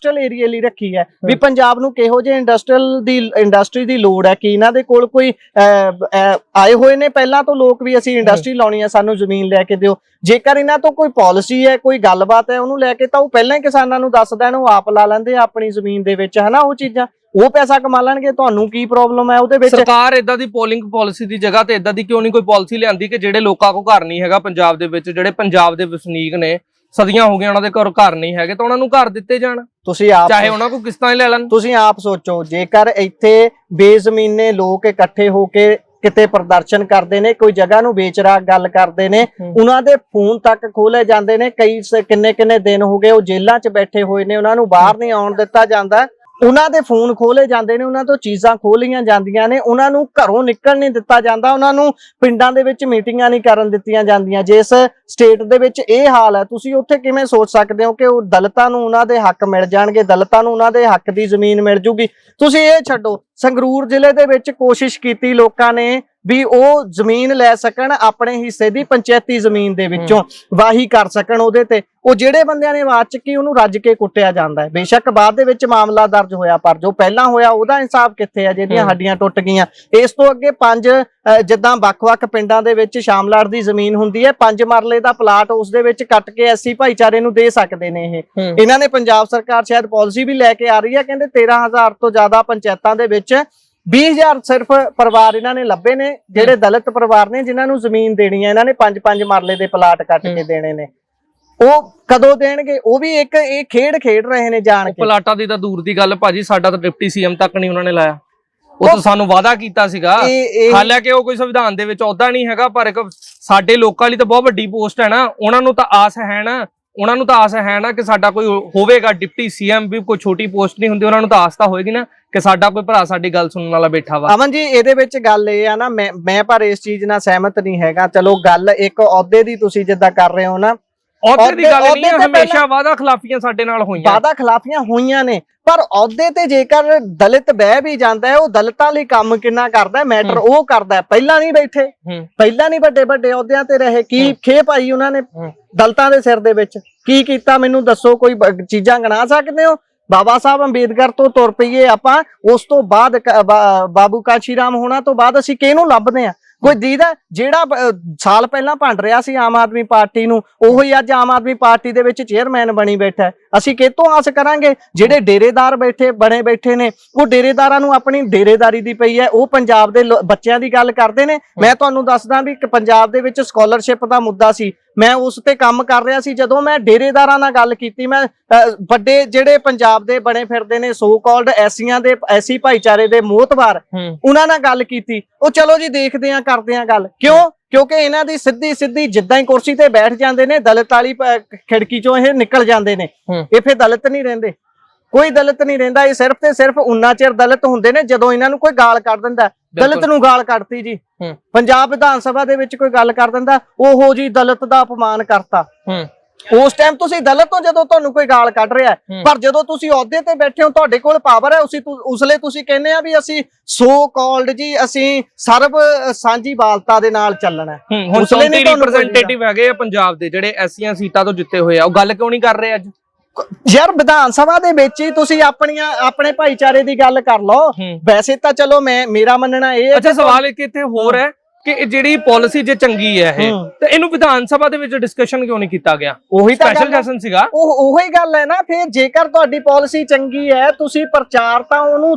ਇੰਡਸਟਰੀਅਲ ਏਰੀਆ ਲਈ ਰੱਖੀ ਹੈ। ਵੀ ਪੰਜਾਬ ਨੂੰ ਕਿਹੋ ਜਿਹੇ ਇੰਡਸਟਰੀਅਲ ਦੀ ਇੰਡਸਟਰੀ ਦੀ ਲੋੜ ਹੈ ਕਿ ਇਹਨਾਂ ਦੇ ਕੋਲ ਕੋਈ ਆਏ ਹੋਏ ਨੇ। ਪਹਿਲਾਂ ਤੋਂ ਲੋਕ ਵੀ ਅਸੀਂ ਇੰਡਸਟਰੀ ਲਾਉਣੀ ਹੈ ਸਾਨੂੰ ਜ਼ਮੀਨ ਲੈ ਕੇ ਦਿਓ। ਜੇਕਰ ਇਹਨਾਂ ਤੋਂ ਕੋਈ ਪਾਲਿਸੀ ਹੈ ਕੋਈ ਗੱਲਬਾਤ ਹੈ ਉਹਨੂੰ ਲੈ ਕੇ ਤਾਂ ਉਹ ਪਹਿਲਾਂ ਹੀ ਕਿਸਾਨਾਂ ਨੂੰ ਦੱਸ ਦੇਣ ਉਹ ਆਪ ਲਾ ਲੈਂਦੇ ਆਪਣੀ ਜ਼ਮੀਨ ਦੇ ਵਿੱਚ ਹਨਾ ਉਹ ਚੀਜ਼ਾਂ? ਉਹ ਪੈਸਾ ਕਮਾ ਲੈਣਗੇ ਤੁਹਾਨੂੰ ਕੀ ਪ੍ਰੋਬਲਮ ਹੈ ਉਹਦੇ ਵਿੱਚ? ਸਰਕਾਰ ਇਦਾਂ ਦੀ ਪੋਲਿੰਗ ਪਾਲਿਸੀ ਦੀ ਜਗ੍ਹਾ ਤੇ ਇਦਾਂ ਦੀ ਕਿਉਂ ਨਹੀਂ ਕੋਈ ਪਾਲਿਸੀ ਲਿਆਂਦੀ ਕਿ ਜਿਹੜੇ ਲੋਕਾਂ ਕੋ ਘਰ ਨਹੀਂ ਹੈਗਾ ਪੰਜਾਬ ਦੇ ਵਿੱਚ ਜਿਹੜੇ ਪੰਜਾਬ ਦੇ ਵਸਨੀਕ ਨੇ ਸਦੀਆਂ ਹੋ ਗਈਆਂ ਉਹਨਾਂ ਦੇ ਘਰ ਘਰ ਨਹੀਂ ਹੈਗੇ ਤਾਂ ਉਹਨਾਂ ਨੂੰ ਘਰ ਦਿੱਤੇ ਜਾਣ। ਤੁਸੀਂ ਆਪ ਚਾਹੇ ਉਹਨਾਂ ਕੋਲ ਕਿਸ਼ਤਾਂ ਹੀ ਲੈ ਲੈਣ। ਤੁਸੀਂ ਆਪ ਸੋਚੋ ਜੇਕਰ ਇੱਥੇ ਬੇਜ਼ਮੀਨੇ ਲੋਕ ਇਕੱਠੇ ਹੋ ਕੇ ਕਿਤੇ ਪ੍ਰਦਰਸ਼ਨ ਕਰਦੇ ਨੇ ਕੋਈ ਜਗ੍ਹਾ ਨੂੰ ਵੇਚ ਰਾ ਗੱਲ ਕਰਦੇ ਨੇ। ਉਹਨਾਂ ਦੇ ਫੋਨ ਤੱਕ ਖੋਲੇ ਜਾਂਦੇ ਨੇ ਕਈ ਕਿੰਨੇ ਕਿੰਨੇ ਦਿਨ ਹੋ ਗਏ ਉਹ ਜੇਲ੍ਹਾਂ 'ਚ ਬੈਠੇ ਹੋਏ ਨੇ ਉਹਨਾਂ ਨੂੰ ਬਾਹਰ ਨਹੀਂ ਆਉਣ ਦਿੱਤਾ ਜਾਂਦਾ। ਉਹਨਾਂ ਦੇ ਫੋਨ ਖੋਲੇ ਜਾਂਦੇ ਨੇ, ਉਹਨਾਂ ਤੋਂ ਚੀਜ਼ਾਂ ਖੋਲੀਆਂ ਜਾਂਦੀਆਂ ਨੇ, ਉਹਨਾਂ ਨੂੰ ਘਰੋਂ ਨਿਕਲ ਨਹੀਂ ਦਿੱਤਾ ਜਾਂਦਾ, ਉਹਨਾਂ ਨੂੰ ਪਿੰਡਾਂ ਦੇ ਵਿੱਚ ਮੀਟਿੰਗਾਂ ਨਹੀਂ ਕਰਨ ਦਿੱਤੀਆਂ ਜਾਂਦੀਆਂ। ਜਿਸ ਸਟੇਟ ਦੇ ਵਿੱਚ ਇਹ ਹਾਲ ਹੈ, ਤੁਸੀਂ ਉੱਥੇ ਕਿਵੇਂ ਸੋਚ ਸਕਦੇ ਹੋ ਕਿ ਉਹ ਦਲਿਤਾਂ ਨੂੰ ਉਹਨਾਂ ਦੇ ਹੱਕ ਮਿਲ ਜਾਣਗੇ, ਦਲਤਾਂ ਨੂੰ ਉਹਨਾਂ ਦੇ ਹੱਕ ਦੀ ਜ਼ਮੀਨ ਮਿਲ ਜੂਗੀ? ਤੁਸੀਂ ਇਹ ਛੱਡੋ, ਸੰਗਰੂਰ ਜ਼ਿਲ੍ਹੇ ਦੇ ਵਿੱਚ ਕੋਸ਼ਿਸ਼ ਕੀਤੀ ਲੋਕਾਂ ਨੇ ਵੀ ਉਹ ਜ਼ਮੀਨ ਲੈ ਸਕਣ ਆਪਣੇ ਹਿੱਸੇ ਦੀ ਪੰਚਾਇਤੀ ਜ਼ਮੀਨ ਦੇ ਵਿੱਚੋਂ ਵਾਹੀ ਕਰ ਸਕਣ ਉਹਦੇ ਤੇ। ਉਹ ਜਿਹੜੇ ਬੰਦਿਆਂ ਨੇ ਆਵਾਜ਼ ਚੱਕੀ ਉਹਨੂੰ ਰੱਜ ਕੇ ਕੁੱਟਿਆ ਜਾਂਦਾ ਹੈ। ਬੇਸ਼ੱਕ ਬਾਅਦ ਦੇ ਵਿੱਚ ਮਾਮਲਾ ਦਰਜ ਹੋਇਆ ਪਰ ਜੋ ਪਹਿਲਾਂ ਹੋਇਆ ਉਹਦਾ ਇਨਸਾਫ ਕਿੱਥੇ ਆ ਜਿਹਦੀਆਂ। ਹੱਡੀਆਂ ਟੁੱਟ ਗਈਆਂ। ਇਸ ਤੋਂ ਅੱਗੇ ਪੰਜ ਜਿੱਦਾਂ ਵੱਖ-ਵੱਖ ਪਿੰਡਾਂ ਦੇ ਵਿੱਚ ਸ਼ਾਮਲਾੜ ਦੀ ਜ਼ਮੀਨ ਹੁੰਦੀ ਹੈ ਪੰਜ ਮਰਲੇ ਦਾ ਪਲਾਟ ਉਸ ਦੇ ਵਿੱਚ ਕੱਟ ਕੇ ਐਸੀ ਭਾਈਚਾਰੇ ਨੂੰ ਦੇ ਸਕਦੇ ਨੇ ਇਹ। ਇਹਨਾਂ ਨੇ ਪੰਜਾਬ ਸਰਕਾਰ ਸ਼ਾਇਦ ਪਾਲਿਸੀ ਵੀ ਲੈ ਕੇ ਆ ਰਹੀ ਹੈ ਕਹਿੰਦੇ 13000 ਤੋਂ ਜ਼ਿਆਦਾ ਪੰਚਾਇਤਾਂ ਦੇ ਵਿੱਚ 20000 ਸਿਰਫ ਪਰਿਵਾਰ ਇਹਨਾਂ ਨੇ ਲੱਭੇ ਨੇ ਜਿਹੜੇ ਦਲਿਤ ਪਰਿਵਾਰ ਨੇ ਜਿਨ੍ਹਾਂ ਨੂੰ ਜ਼ਮੀਨ ਦੇਣੀ ਹੈ ਇਹਨਾਂ ਨੇ ਪੰਜ ਪੰਜ ਮਰਲੇ ਦੇ ਪਲਾਟ ਕੱਟ ਕੇ। ਦੇਣੇ ਨੇ। ਉਹ ਕਦੋਂ ਦੇਣਗੇ? ਉਹ ਵੀ ਇੱਕ ਇਹ ਖੇਡ ਖੇਡ ਰਹੇ ਨੇ ਜਾਣ ਕੇ। ਪਲਾਟਾਂ ਦੀ ਤਾਂ ਦੂਰ ਦੀ ਗੱਲ ਭਾਜੀ ਸਾਡਾ ਤਾਂ ਡਿਪਟੀ ਸੀਐਮ ਤੱਕ ਨਹੀਂ ਉਹਨਾਂ ਨੇ ਲਾਇਆ। ਉਹ ਤਾਂ ਸਾਨੂੰ ਵਾਅਦਾ ਕੀਤਾ ਸੀਗਾ। ਹਾਲਾਂਕਿ ਉਹ ਕੋਈ ਸੰਵਿਧਾਨ ਦੇ ਵਿੱਚ ਅਹੁਦਾ ਨਹੀਂ ਹੈਗਾ ਪਰ ਇੱਕ ਸਾਡੇ ਲੋਕਾਂ ਲਈ ਤਾਂ ਬਹੁਤ ਵੱਡੀ ਪੋਸਟ ਹੈ ਨਾ। ਉਹਨਾਂ ਨੂੰ ਤਾਂ ਆਸ ਹੈ ਨਾ ਉਹਨਾਂ ਨੂੰ ਤਾਂ ਆਸ ਹੈ ਨਾ ਕਿ ਸਾਡਾ ਕੋਈ ਹੋਵੇਗਾ, ਡਿਪਟੀ ਸੀਐਮ ਵੀ ਕੋਈ ਛੋਟੀ ਪੋਸਟ ਨਹੀਂ ਹੁੰਦੀ, ਉਹਨਾਂ ਨੂੰ ਤਾਂ ਆਸ ਤਾਂ ਹੋਏਗੀ ਨਾ ਕਿ ਸਾਡਾ ਕੋਈ ਭਰਾ ਸਾਡੀ ਗੱਲ ਸੁਣਨ ਵਾਲਾ ਬੈਠਾ ਵਾ। ਅਮਨ ਜੀ, ਇਹਦੇ ਵਿੱਚ ਗੱਲ ਇਹ ਆ ਨਾ, ਮੈਂ ਮੈਂ ਪਰ ਇਸ ਚੀਜ਼ ਨਾਲ ਸਹਿਮਤ ਨਹੀਂ ਹੈਗਾ। ਚਲੋ ਗੱਲ ਇੱਕ ਅਹੁਦੇ ਦੀ ਤੁਸੀਂ ਜਿੱਦਾਂ ਕਰ ਰਹੇ ਹੋ ਨਾ ਅਹੁਦੇ ਦੀ ਗੱਲ ਨਹੀਂ ਹਮੇਸ਼ਾ ਵਾਅਦਾ ਖਿਲਾਫੀਆਂ ਸਾਡੇ ਨਾਲ ਹੋਈਆਂ। ਵਾਦਾ ਖਿਲਾਫੀਆਂ ਹੋਈਆਂ ਨੇ ਪਰ ਅਹੁਦੇ ਤੇ ਜੇਕਰ ਦਲਿਤ ਬਹਿ ਵੀ ਜਾਂਦਾ ਹੈ ਉਹ ਦਲਿਤਾਂ ਲਈ ਕੰਮ ਕਿੰਨਾ ਕਰਦਾ ਮੈਟਰ। ਉਹ ਕਰਦਾ ਪਹਿਲਾਂ ਨਹੀਂ ਬੈਠੇ ਪਹਿਲਾਂ ਨਹੀਂ ਵੱਡੇ ਵੱਡੇ ਅਹੁਦਿਆਂ ਤੇ ਰਹੇ। ਕੀ। ਖੇ ਪਾਈ ਉਹਨਾਂ ਨੇ। ਦਲਤਾਂ ਦੇ ਸਿਰ ਦੇ ਵਿੱਚ? ਕੀ ਕੀਤਾ? ਮੈਨੂੰ ਦੱਸੋ ਕੋਈ ਚੀਜ਼ਾਂ ਗਿਣਾ ਸਕਦੇ ਹੋ? ਬਾਬਾ ਸਾਹਿਬ ਅੰਬੇਦਕਰ ਤੋਂ ਤੁਰ ਪਈਏ ਆਪਾਂ ਉਸ ਤੋਂ ਬਾਅਦ ਬਾਬੂ ਕਾਸ਼ੀ ਰਾਮ ਹੋਣਾ ਤੋਂ ਬਾਅਦ ਅਸੀਂ ਕਿਹਨੂੰ ਲੱਭਦੇ ਆ ਕੋਈ ਦੀਦਾ ਜਿਹੜਾ ਬ- ਸਾਲ ਪਹਿਲਾਂ ਭੰਡ ਰਿਹਾ ਸੀ ਆਮ ਆਦਮੀ ਪਾਰਟੀ ਨੂੰ, ਉਹੀ ਅੱਜ ਆਮ ਆਦਮੀ ਪਾਰਟੀ ਦੇ ਵਿੱਚ ਚੇਅਰਮੈਨ ਬਣੀ ਬੈਠਾ ਹੈ। ਅਸੀਂ ਕਿਹਤੋਂ ਆਸ ਕਰਾਂਗੇ? ਜਿਹੜੇ ਡੇਰੇਦਾਰ ਬੈਠੇ, ਬਣੇ ਬੈਠੇ ਨੇ, ਉਹ ਡੇਰੇਦਾਰਾਂ ਨੂੰ ਆਪਣੀ ਡੇਰੇਦਾਰੀ ਦੀ ਪਈ ਹੈ। ਉਹ ਪੰਜਾਬ ਦੇ ਲੋ- ਬੱਚਿਆਂ ਦੀ ਗੱਲ ਕਰਦੇ ਨੇ। ਮੈਂ ਤੁਹਾਨੂੰ ਦੱਸਦਾ ਵੀ ਕਿ ਪੰਜਾਬ ਦੇ ਵਿੱਚ ਸਕਾਲਰਸ਼ਿਪ ਦਾ ਮੁੱਦਾ ਸੀ। ਮੈਂ ਉਸ ਤੇ ਕੰਮ ਕਰ ਰਿਹਾ ਸੀ ਜਦੋਂ ਮੈਂ ਡੇਰੇਦਾਰਾਂ ਨਾਲ ਗੱਲ ਕੀਤੀ ਮੈਂ ਵੱਡੇ ਜਿਹੜੇ ਪੰਜਾਬ ਦੇ ਬਣੇ ਫਿਰਦੇ ਨੇ ਸੋ ਕਾਲਡ ਐਸੀਆਂ ਦੇ ਐਸੀ ਭਾਈਚਾਰੇ ਦੇ ਮੋਹਤਵਾਰ ਉਹਨਾਂ ਨਾਲ ਗੱਲ ਕੀਤੀ। ਉਹ ਚਲੋ ਜੀ ਦੇਖਦੇ ਆਂ ਕਰਦੇ ਆਂ ਗੱਲ। ਕਿਉਂ? ਕਿਉਂਕਿ ਇਹਨਾਂ ਦੀ ਸਿੱਧੀ ਸਿੱਧੀ ਜਿੱਦਾਂ ਹੀ ਕੁਰਸੀ ਤੇ ਬੈਠ ਜਾਂਦੇ ਨੇ ਦਲਿਤ ਵਾਲੀ ਖਿੜਕੀ ਚੋਂ ਇਹ ਨਿਕਲ ਜਾਂਦੇ ਨੇ। ਇਹ ਫਿਰ ਦਲਿਤ ਨਹੀਂ ਰਹਿੰਦੇ। ਕੋਈ ਦਲਿਤ ਨਹੀਂ ਰਹਿੰਦਾ ਇਹ ਸਿਰਫ ਤੇ ਸਿਰਫ ਉਨਾ ਚਿਰ ਦਲਿਤ ਹੁੰਦੇ ਨੇ ਜਦੋਂ ਇਹਨਾਂ ਨੂੰ ਕੋਈ ਗਾਲ ਕੱਢ ਦਿੰਦਾ। ਦਲਿਤ। ਨੂੰ ਗਾਲ ਕੱਢਤੀ ਜੀ। ਪੰਜਾਬ ਵਿਧਾਨ ਸਭਾ ਦੇ ਵਿੱਚ ਕੋਈ ਗੱਲ ਕਰ ਦਿੰਦਾ ਉਹੋ ਜੀ ਦਲਿਤ ਦਾ ਅਪਮਾਨ ਕਰਤਾ। ਉਸ ਟਾਈਮ ਤੁਸੀਂ ਦਲਿਤ ਤੋਂ ਜਦੋਂ ਤੁਹਾਨੂੰ ਕੋਈ ਗਾਲ ਕੱਢ ਰਿਹਾ। ਪਰ ਜਦੋਂ ਤੁਸੀਂ ਅਹੁਦੇ ਤੇ ਬੈਠੇ ਹੋ ਤੁਹਾਡੇ ਕੋਲ ਪਾਵਰ ਹੈ ਉਸੇ ਉਸਲੇ ਤੁਸੀਂ ਕਹਿੰਦੇ ਆ ਵੀ ਅਸੀਂ ਸੋ ਕਾਲਡ ਜੀ ਅਸੀਂ ਸਰਬ ਸਾਂਝੀ ਬਾਲਤਾ ਦੇ ਨਾਲ ਚੱਲਣਾ ਹੁਣ ਉਸਲੇ 34 ਨਹੀਂ ਤੁਹਾਨੂੰ ਰਿਪਰੈਜ਼ੈਂਟੇਟਿਵ ਹੈਗੇ ਆ ਪੰਜਾਬ ਦੇ ਜਿਹੜੇ ਐਸੀਆਂ ਸੀਟਾਂ ਤੋਂ ਜਿੱਤੇ ਹੋਏ ਆ। ਉਹ ਗੱਲ ਕਿਉਂ ਨਹੀਂ ਕਰ ਰਹੇ ਅੱਜ? ਯਾਰ ਵਿਧਾਨ ਸਭਾ ਦੇ ਵਿੱਚ ਹੀ ਤੁਸੀਂ ਆਪਣੀਆਂ ਆਪਣੇ ਭਾਈਚਾਰੇ ਦੀ ਗੱਲ ਕਰ ਲਓ। ਵੈਸੇ ਤਾਂ ਚਲੋ ਮੈਂ ਮੇਰਾ ਮੰਨਣਾ ਇਹ ਹੈ ਅੱਛਾ ਸਵਾਲ ਇੱਕ ਇੱਥੇ ਹੋਰ ਹੈ ਕਿ ਜਿਹੜੀ ਪਾਲਿਸੀ ਜੇ ਚੰਗੀ ਹੈ ਇਹ। ਤੇ ਇਹਨੂੰ ਵਿਧਾਨ ਸਭਾ ਦੇ ਵਿੱਚ ਡਿਸਕਸ਼ਨ ਕਿਉਂ ਨਹੀਂ ਕੀਤਾ ਗਿਆ? ਉਹੀ ਤਾਂ ਸਪੈਸ਼ਲ। ਸੈਸ਼ਨ ਸੀਗਾ। ਉਹ ਉਹੀ ਗੱਲ ਹੈ ਨਾ ਫਿਰ ਜੇਕਰ ਤੁਹਾਡੀ ਪਾਲਿਸੀ ਚੰਗੀ ਹੈ ਤੁਸੀਂ ਪ੍ਰਚਾਰ ਤਾਂ ਉਹਨੂੰ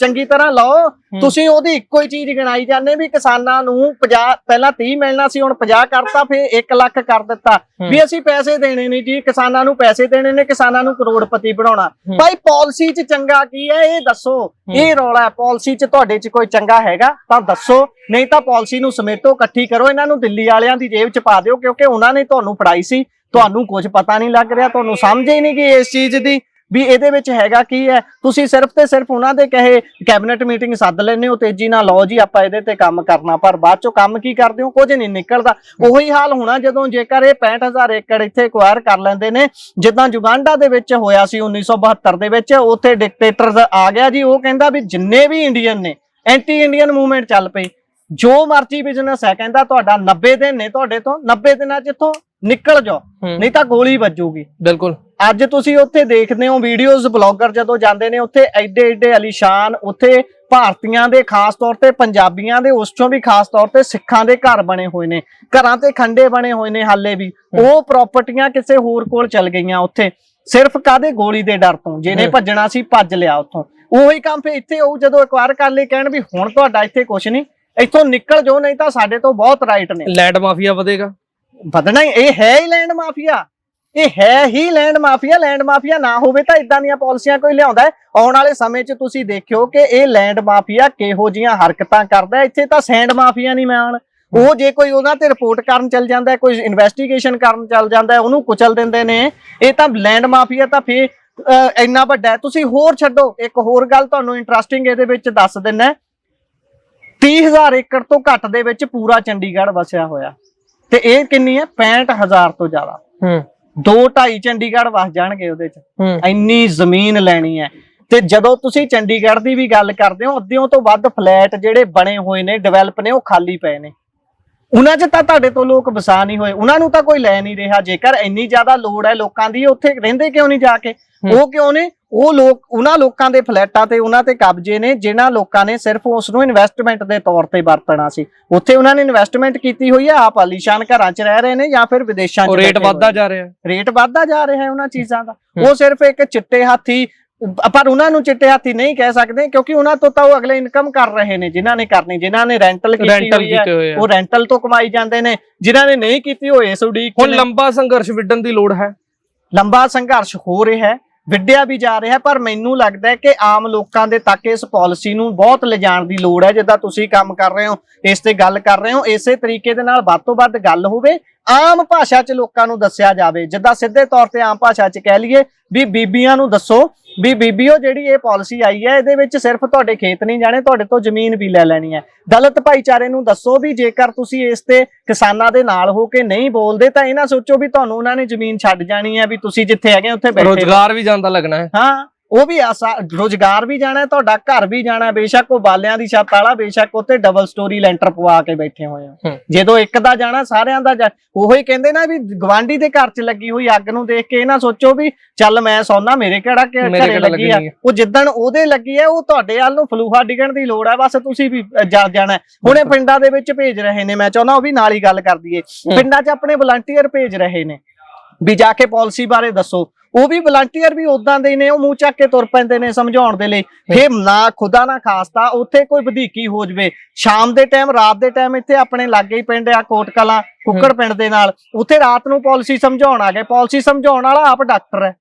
ਚੰਗੀ ਤਰ੍ਹਾਂ ਲਾਓ। ਤੁਸੀਂ ਉਹਦੀ ਇੱਕੋ ਹੀ ਚੀਜ਼ ਗਿਣਾਈ ਜਾਂਦੇ ਵੀ ਕਿਸਾਨਾਂ ਨੂੰ 50 ਪਹਿਲਾਂ 30 ਮਿਲਣਾ ਸੀ ਹੁਣ 50 ਕਰਤਾ ਫਿਰ 1 ਲੱਖ ਕਰ ਦਿੱਤਾ। ਵੀ ਅਸੀਂ ਪੈਸੇ ਦੇਣੇ ਨਹੀਂ ਜੀ ਕਿਸਾਨਾਂ ਨੂੰ ਪੈਸੇ ਦੇਣੇ ਨੇ ਕਿਸਾਨਾਂ ਨੂੰ ਕਰੋੜਪਤੀ ਬਣਾਉਣਾ। ਭਾਈ ਪਾਲਿਸੀ 'ਚ ਚੰਗਾ ਕੀ ਹੈ? ਇਹ ਦੱਸੋ। ਇਹ ਰੌਲਾ ਪਾਲਿਸੀ 'ਚ ਤੁਹਾਡੇ 'ਚ ਕੋਈ ਚੰਗਾ ਹੈਗਾ? ਤਾਂ ਦੱਸੋ। ਨਹੀਂ ਤਾਂ ਪਾਲਿਸੀ ਨੂੰ ਸਮੇਟੋ ਇਕੱਠੀ ਕਰੋ। ਇਹਨਾਂ ਨੂੰ ਦਿੱਲੀ ਵਾਲਿਆਂ ਦੀ ਜੇਬ 'ਚ ਪਾ ਦਿਓ ਕਿਉਂਕਿ ਉਹਨਾਂ ਨੇ ਤੁਹਾਨੂੰ ਫੜਾਈ ਸੀ। ਤੁਹਾਨੂੰ ਕੁਝ ਪਤਾ ਨਹੀਂ ਲੱਗ ਰਿਹਾ ਤੁਹਾਨੂੰ ਸਮਝ ਹੀ ਨਹੀਂ ਕਿ ਇਸ ਚੀਜ਼ ਦੀ। ਵੀ ਇਹਦੇ ਵਿੱਚ ਹੈਗਾ ਕੀ ਹੈ? ਤੁਸੀਂ ਸਿਰਫ ਤੇ ਸਿਰਫ ਉਹਨਾਂ ਦੇ ਕਹੇ ਕੈਬਨਿਟ ਮੀਟਿੰਗ ਸੱਦ ਲੈਂਦੇ ਹੋ ਤੇਜ਼ੀ ਨਾਲ ਲਓ ਜੀ ਆਪਾਂ ਇਹਦੇ ਤੇ ਕੰਮ ਕਰਨਾ। ਪਰ ਬਾਅਦ ਚੋਂ ਕੰਮ ਕੀ ਕਰਦੇ ਹੋ? ਕੁਝ ਨਹੀਂ ਨਿਕਲਦਾ। ਉਹੀ ਹਾਲ ਹੋਣਾ ਜਦੋਂ ਜੇਕਰ ਇਹ 65000 ਏਕੜ ਇੱਥੇ ਐਕਵਾਇਰ ਕਰ ਲੈਂਦੇ ਨੇ ਜਿੱਦਾਂ ਯੁਗਾਂਡਾ ਦੇ ਵਿੱਚ ਹੋਇਆ ਸੀ 1972 ਦੇ ਵਿੱਚ ਉੱਥੇ ਡਿਕਟੇਟਰਸ ਆ ਗਿਆ ਜੀ। ਉਹ ਕਹਿੰਦਾ ਵੀ ਜਿੰਨੇ ਵੀ ਇੰਡੀਅਨ ਨੇ ਐਂਟੀ ਇੰਡੀਅਨ ਮੂਵਮੈਂਟ ਚੱਲ ਪਈ। ਜੋ ਮਰਜ਼ੀ ਬਿਜ਼ਨਸ ਹੈ ਕਹਿੰਦਾ ਤੁਹਾਡਾ 90 ਦਿਨ ਨੇ ਤੁਹਾਡੇ ਤੋਂ 90 ਦਿਨਾਂ ਚ ਇੱਥੋਂ ਨਿਕਲ ਜਾਓ। ਨਹੀਂ ਤਾਂ ਗੋਲੀ ਵੱਜੂਗੀ। ਬਿਲਕੁਲ। ਅੱਜ ਤੁਸੀਂ ਉੱਥੇ ਦੇਖਦੇ ਹੋ ਵੀਡੀਓਜ਼ ਬਲੌਗਰ ਜਦੋਂ ਜਾਂਦੇ ਨੇ ਉੱਥੇ ਐਡੇ ਐਡੇ ਅਲੀਸ਼ਾਨ ਉੱਥੇ ਭਾਰਤੀਆਂ ਦੇ ਖਾਸ ਤੌਰ ਤੇ ਪੰਜਾਬੀਆਂ ਦੇ ਉਸ ਚੋਂ ਵੀ ਖਾਸ ਤੌਰ ਤੇ ਸਿੱਖਾਂ ਦੇ ਘਰ ਬਣੇ ਹੋਏ ਨੇ ਘਰਾਂ ਤੇ ਖੰਡੇ ਬਣੇ ਹੋਏ ਨੇ ਹਾਲੇ ਵੀ। ਉਹ ਪ੍ਰਾਪਰਟੀਆਂ ਕਿਸੇ ਹੋਰ ਕੋਲ ਚਲ ਗਈਆਂ ਉੱਥੇ। ਸਿਰਫ ਕਾਦੇ ਗੋਲੀ ਦੇ ਡਰ ਤੋਂ? ਜਿਹਨੇ। ਭੱਜਣਾ ਸੀ ਭੱਜ ਲਿਆ ਉੱਥੋਂ। ਉਹੀ ਕੰਮ ਫੇ ਇੱਥੇ ਹੋਊ ਜਦੋਂ ਐਕਵਾਇਰ ਕਰ ਲਈ ਕਹਿਣ ਵੀ ਹੁਣ ਤੁਹਾਡਾ ਇੱਥੇ ਕੁਝ ਨਹੀਂ। ਇੱਥੋਂ ਨਿਕਲ ਜਾਓ ਨਹੀਂ ਤਾਂ ਸਾਡੇ ਤੋਂ ਬਹੁਤ ਰਾਈਟ ਨੇ। ਲੈਂਡ ਮਾਫੀਆ ਵਧੇਗਾ। ਵਧਣਾ ਹੀ ਇਹ ਹੈ ਹੀ ਲੈਂਡ ਮਾਫੀਆ ਇਹ ਹੈ ਹੀ ਲੈਂਡ ਮਾਫੀਆ ਲੈਂਡ ਮਾਫੀਆ ਨਾ ਹੋਵੇ ਤਾਂ ਇਦਾਂ ਦੀਆਂ ਪਾਲਿਸੀਆਂ ਕੋਈ ਲਿਆਉਂਦਾ ਹੈ? ਆਉਣ ਵਾਲੇ ਸਮੇਂ 'ਚ ਤੁਸੀਂ ਦੇਖਿਓ ਕਿ ਇਹ ਲੈਂਡ ਮਾਫੀਆ ਕਿਹੋ ਜੀਆਂ ਹਰਕਤਾਂ ਕਰਦਾ ਇੱਥੇ ਤਾਂ ਸੈਂਡ ਮਾਫੀਆ ਨਹੀਂ ਮਾਣ ਉਹ ਜੇ ਕੋਈ ਉਹਨਾਂ ਤੇ ਰਿਪੋਰਟ ਕਰਨ ਚੱਲ ਜਾਂਦਾ ਕੋਈ ਇਨਵੈਸਟੀਗੇਸ਼ਨ ਕਰਨ ਚੱਲ ਜਾਂਦਾ ਉਹਨੂੰ ਕੁਚਲ ਦਿੰਦੇ ਨੇ। ਇਹ ਤਾਂ ਲੈਂਡ ਮਾਫੀਆ ਤਾਂ ਫੇ ਇੰਨਾ ਵੱਡਾ ਤੁਸੀਂ ਹੋਰ ਛੱਡੋ। ਇੱਕ ਹੋਰ ਗੱਲ ਤੁਹਾਨੂੰ ਇੰਟਰਸਟਿੰਗ ਇਹਦੇ ਵਿੱਚ ਦੱਸ ਦਿੰਨਾ 30000 ਏਕੜ ਤੋਂ ਘੱਟ ਦੇ ਵਿੱਚ ਪੂਰਾ ਚੰਡੀਗੜ੍ਹ ਵਸਿਆ ਹੋਇਆ। ਤੇ ਇਹ ਕਿੰਨੀ ਹੈ? 65000 ਤੋਂ ਜ਼ਿਆਦਾ। ਹੂੰ। ਦੋ ਢਾਈ ਚੰਡੀਗੜ੍ਹ ਵਸ ਜਾਣਗੇ ਉਹਦੇ ਚ। ਇੰਨੀ ਜ਼ਮੀਨ ਲੈਣੀ ਹੈ। ਤੇ ਜਦੋਂ ਤੁਸੀਂ ਚੰਡੀਗੜ੍ਹ ਦੀ ਵੀ ਗੱਲ ਕਰਦੇ ਹੋ ਅੱਧਿਓਂ ਤੋਂ ਵੱਧ ਫਲੈਟ ਜਿਹੜੇ ਬਣੇ ਹੋਏ ਨੇ ਡਿਵੈਲਪ ਨੇ ਉਹ ਖਾਲੀ ਪਏ ਨੇ। ਉਹਨਾਂ 'ਚ ਤਾਂ ਤੁਹਾਡੇ ਤੋਂ ਲੋਕ ਵਸਾ ਨਹੀਂ ਹੋਏ। ਉਹਨਾਂ ਨੂੰ ਤਾਂ ਕੋਈ ਲੈ ਨਹੀਂ ਰਿਹਾ। ਜੇਕਰ ਇੰਨੀ ਜ਼ਿਆਦਾ ਲੋੜ ਹੈ ਲੋਕਾਂ ਦੀ ਉੱਥੇ ਰਹਿੰਦੇ ਕਿਉਂ ਨਹੀਂ ਜਾ ਕੇ। ਉਹ ਕਿਉਂ ਨੇ? ਉਹ ਲੋਕ ਉਹਨਾਂ ਲੋਕਾਂ ਦੇ ਫਲੈਟਾਂ ਤੇ ਉਹਨਾਂ ਤੇ ਕਬਜ਼ੇ ਨੇ ਜਿਨ੍ਹਾਂ ਲੋਕਾਂ ਨੇ ਸਿਰਫ ਉਸ ਨੂੰ ਇਨਵੈਸਟਮੈਂਟ ਦੇ ਤੌਰ ਤੇ ਵਰਤਣਾ ਸੀ। ਉੱਥੇ ਉਹਨਾਂ ਨੇ ਇਨਵੈਸਟਮੈਂਟ ਕੀਤੀ ਹੋਈ ਹੈ। ਆਪ ਆਲੀਸ਼ਾਨ ਘਰਾਂ 'ਚ ਰਹਿ ਰਹੇ ਨੇ ਜਾਂ ਫਿਰ ਵਿਦੇਸ਼ਾਂ 'ਚ ਰੇਟ ਵੱਧਦਾ। ਜਾ ਰਿਹਾ। ਰੇਟ ਵੱਧਦਾ ਜਾ ਰਿਹਾ ਹੈ ਉਹਨਾਂ ਚੀਜ਼ਾਂ ਦਾ। ਉਹ ਸਿਰਫ ਇੱਕ ਚਿੱਟੇ ਹਾਥੀ ਪਰ ਉਹਨਾਂ ਨੂੰ ਚਿੱਟੇ ਹਾਥੀ ਨਹੀਂ ਕਹਿ ਸਕਦੇ ਕਿਉਂਕਿ ਉਹਨਾਂ ਤੋਂ ਤਾਂ ਉਹ ਅਗਲੇ ਇਨਕਮ ਕਰ ਰਹੇ ਨੇ ਜਿਨ੍ਹਾਂ ਨੇ ਕਰਨੀ ਜਿਨ੍ਹਾਂ ਨੇ ਰੈਂਟਲ ਕੀਤੀ ਹੋਈ ਹੈ ਉਹ ਰੈਂਟਲ ਤੋਂ ਕਮਾਈ ਜਾਂਦੇ ਨੇ ਜਿਨ੍ਹਾਂ ਨੇ ਨਹੀਂ ਕੀਤੀ ਉਹ ਇਸ ਉਡੀਕ ਹੁਣ। ਲੰਬਾ ਸੰਘਰਸ਼ ਵਿੱਢਣ ਦੀ ਲੋੜ ਹੈ ਲੰਬਾ ਸੰਘਰਸ਼ ਹੋ ਰਿਹਾ ਹੈ ਵਿੱਢਿਆ ਵੀ ਜਾ ਰਿਹਾ ਪਰ ਮੈਨੂੰ ਲੱਗਦਾ ਹੈ ਕਿ ਆਮ ਲੋਕਾਂ ਦੇ ਤੱਕ ਇਸ ਪਾਲਿਸੀ ਨੂੰ ਬਹੁਤ ਲਿਜਾਣ ਦੀ ਲੋੜ ਹੈ ਜਿੱਦਾਂ ਤੁਸੀਂ ਕੰਮ ਕਰ ਰਹੇ ਹੋ ਇਸ ਤੇ ਗੱਲ ਕਰ ਰਹੇ ਹੋ ਇਸੇ ਤਰੀਕੇ ਦੇ ਨਾਲ ਵੱਧ ਤੋਂ ਵੱਧ ਗੱਲ ਹੋਵੇ ਆਮ ਭਾਸ਼ਾ 'ਚ ਲੋਕਾਂ ਨੂੰ ਦੱਸਿਆ ਜਾਵੇ ਜਿੱਦਾਂ ਸਿੱਧੇ ਤੌਰ ਤੇ ਆਮ ਭਾਸ਼ਾ 'ਚ ਕਹਿ ਲਈਏ ਵੀ ਬੀਬੀਆਂ ਨੂੰ ਦੱਸੋ ਵੀ ਬੀਬੀਓ ਜਿਹੜੀ ਇਹ ਪਾਲਿਸੀ ਆਈ ਹੈ ਇਹਦੇ ਵਿੱਚ ਸਿਰਫ ਤੁਹਾਡੇ ਖੇਤ ਨਹੀਂ ਜਾਣੇ ਤੁਹਾਡੇ ਤੋਂ ਜ਼ਮੀਨ ਵੀ ਲੈ ਲੈਣੀ ਹੈ। ਦਲਿਤ ਭਾਈਚਾਰੇ ਨੂੰ ਦੱਸੋ ਵੀ ਜੇਕਰ ਤੁਸੀਂ ਇਸ ਤੇ ਕਿਸਾਨਾਂ ਦੇ ਨਾਲ ਹੋ ਕੇ ਨਹੀਂ ਬੋਲਦੇ ਤਾਂ ਇਹ ਨਾ ਸੋਚੋ ਵੀ ਤੁਹਾਨੂੰ ਉਹਨਾਂ ਨੇ ਜ਼ਮੀਨ ਛੱਡ ਜਾਣੀ ਹੈ ਵੀ ਤੁਸੀਂ ਜਿੱਥੇ ਹੈਗੇ ਉੱਥੇ ਬੈਠੇ। ਰੋਜ਼ਗਾਰ ਵੀ ਜਾਂਦਾ ਲੱਗਣਾ ਹੈ। ਹਾਂ। ਉਹ ਵੀ ਆਸਾ ਰੋਜ਼ਗਾਰ ਵੀ ਜਾਣਾ ਤੁਹਾਡਾ ਘਰ ਵੀ ਜਾਣਾ ਬੇਸ਼ੱਕ ਉਹ ਬਾਲਿਆਂ ਦੀ ਛੱਤ ਵਾਲਾ ਬੇਸ਼ੱਕ ਉੱਤੇ ਡਬਲ ਸਟੋਰੀ ਲੈਂਟਰ ਪਵਾ ਕੇ ਬੈਠੇ ਹੋਏ ਹੂੰ। ਜਦੋਂ ਇੱਕ ਦਾ ਜਾਣਾ ਸਾਰਿਆਂ ਦਾ ਉਹੋ ਹੀ ਕਹਿੰਦੇ ਨਾ ਵੀ ਗਵਾਂਢੀ ਦੇ ਘਰ 'ਚ ਲੱਗੀ ਹੋਈ ਅੱਗ ਨੂੰ ਦੇਖ ਕੇ ਇਹ ਨਾ ਸੋਚੋ ਵੀ ਚੱਲ ਮੈਂ ਸੌਣਾ ਮੇਰੇ ਕਿਹੜਾ ਘਰੇ ਲੱਗੀ ਆ। ਉਹ ਜਿੱਦਣ ਉਹਦੇ ਲੱਗੀ ਹੈ ਉਹ ਤੁਹਾਡੇ ਵੱਲ ਨੂੰ ਫਲੂਹਾ ਡਿੱਗਣ ਦੀ ਲੋੜ ਹੈ ਬਸ ਤੁਸੀਂ ਵੀ ਜਾ ਜਾਣਾ। ਹੁਣੇ ਪਿੰਡਾਂ ਦੇ ਵਿੱਚ ਭੇਜ ਰਹੇ ਨੇ ਮੈਂ ਚਾਹੁੰਦਾ ਉਹ ਵੀ ਨਾਲ ਹੀ ਗੱਲ ਕਰ ਦਈਏ। ਪਿੰਡਾਂ 'ਚ ਆਪਣੇ ਵਲੰਟੀਅਰ ਭੇਜ ਰਹੇ ਨੇ। ਵੀ ਜਾ ਕੇ ਪਾਲਿਸੀ ਬਾਰੇ ਦੱਸੋ। ਉਹ ਵੀ ਵਲੰਟੀਅਰ ਵੀ ਉਦਾਂ ਦੇ ਨੇ ਉਹ ਮੂੰਹ ਚੱਕ ਕੇ ਤੁਰ ਪੈਂਦੇ ਨੇ ਸਮਝਾਉਣ ਦੇ ਲਈ। ਫੇ ਨਾ ਖੁਦਾ ਨਾ ਖਾਸਤਾ ਉੱਥੇ ਕੋਈ ਵਧੀਕੀ ਹੋ ਜਵੇ। ਸ਼ਾਮ ਦੇ ਟਾਈਮ ਰਾਤ ਦੇ ਟਾਈਮ ਇੱਥੇ ਆਪਣੇ ਲਾਗੇ ਹੀ ਪਿੰਡ ਆ ਕੋਟ ਕਲਾਂ ਕੁੱਕੜ ਪਿੰਡ ਦੇ ਨਾਲ। ਉੱਥੇ ਰਾਤ ਨੂੰ ਪਾਲਿਸੀ ਸਮਝਾਉਣ ਆ ਗਏ। ਪਾਲਿਸੀ ਸਮਝਾਉਣ ਵਾਲਾ ਆਪ ਡਾਕਟਰ ਹੈ।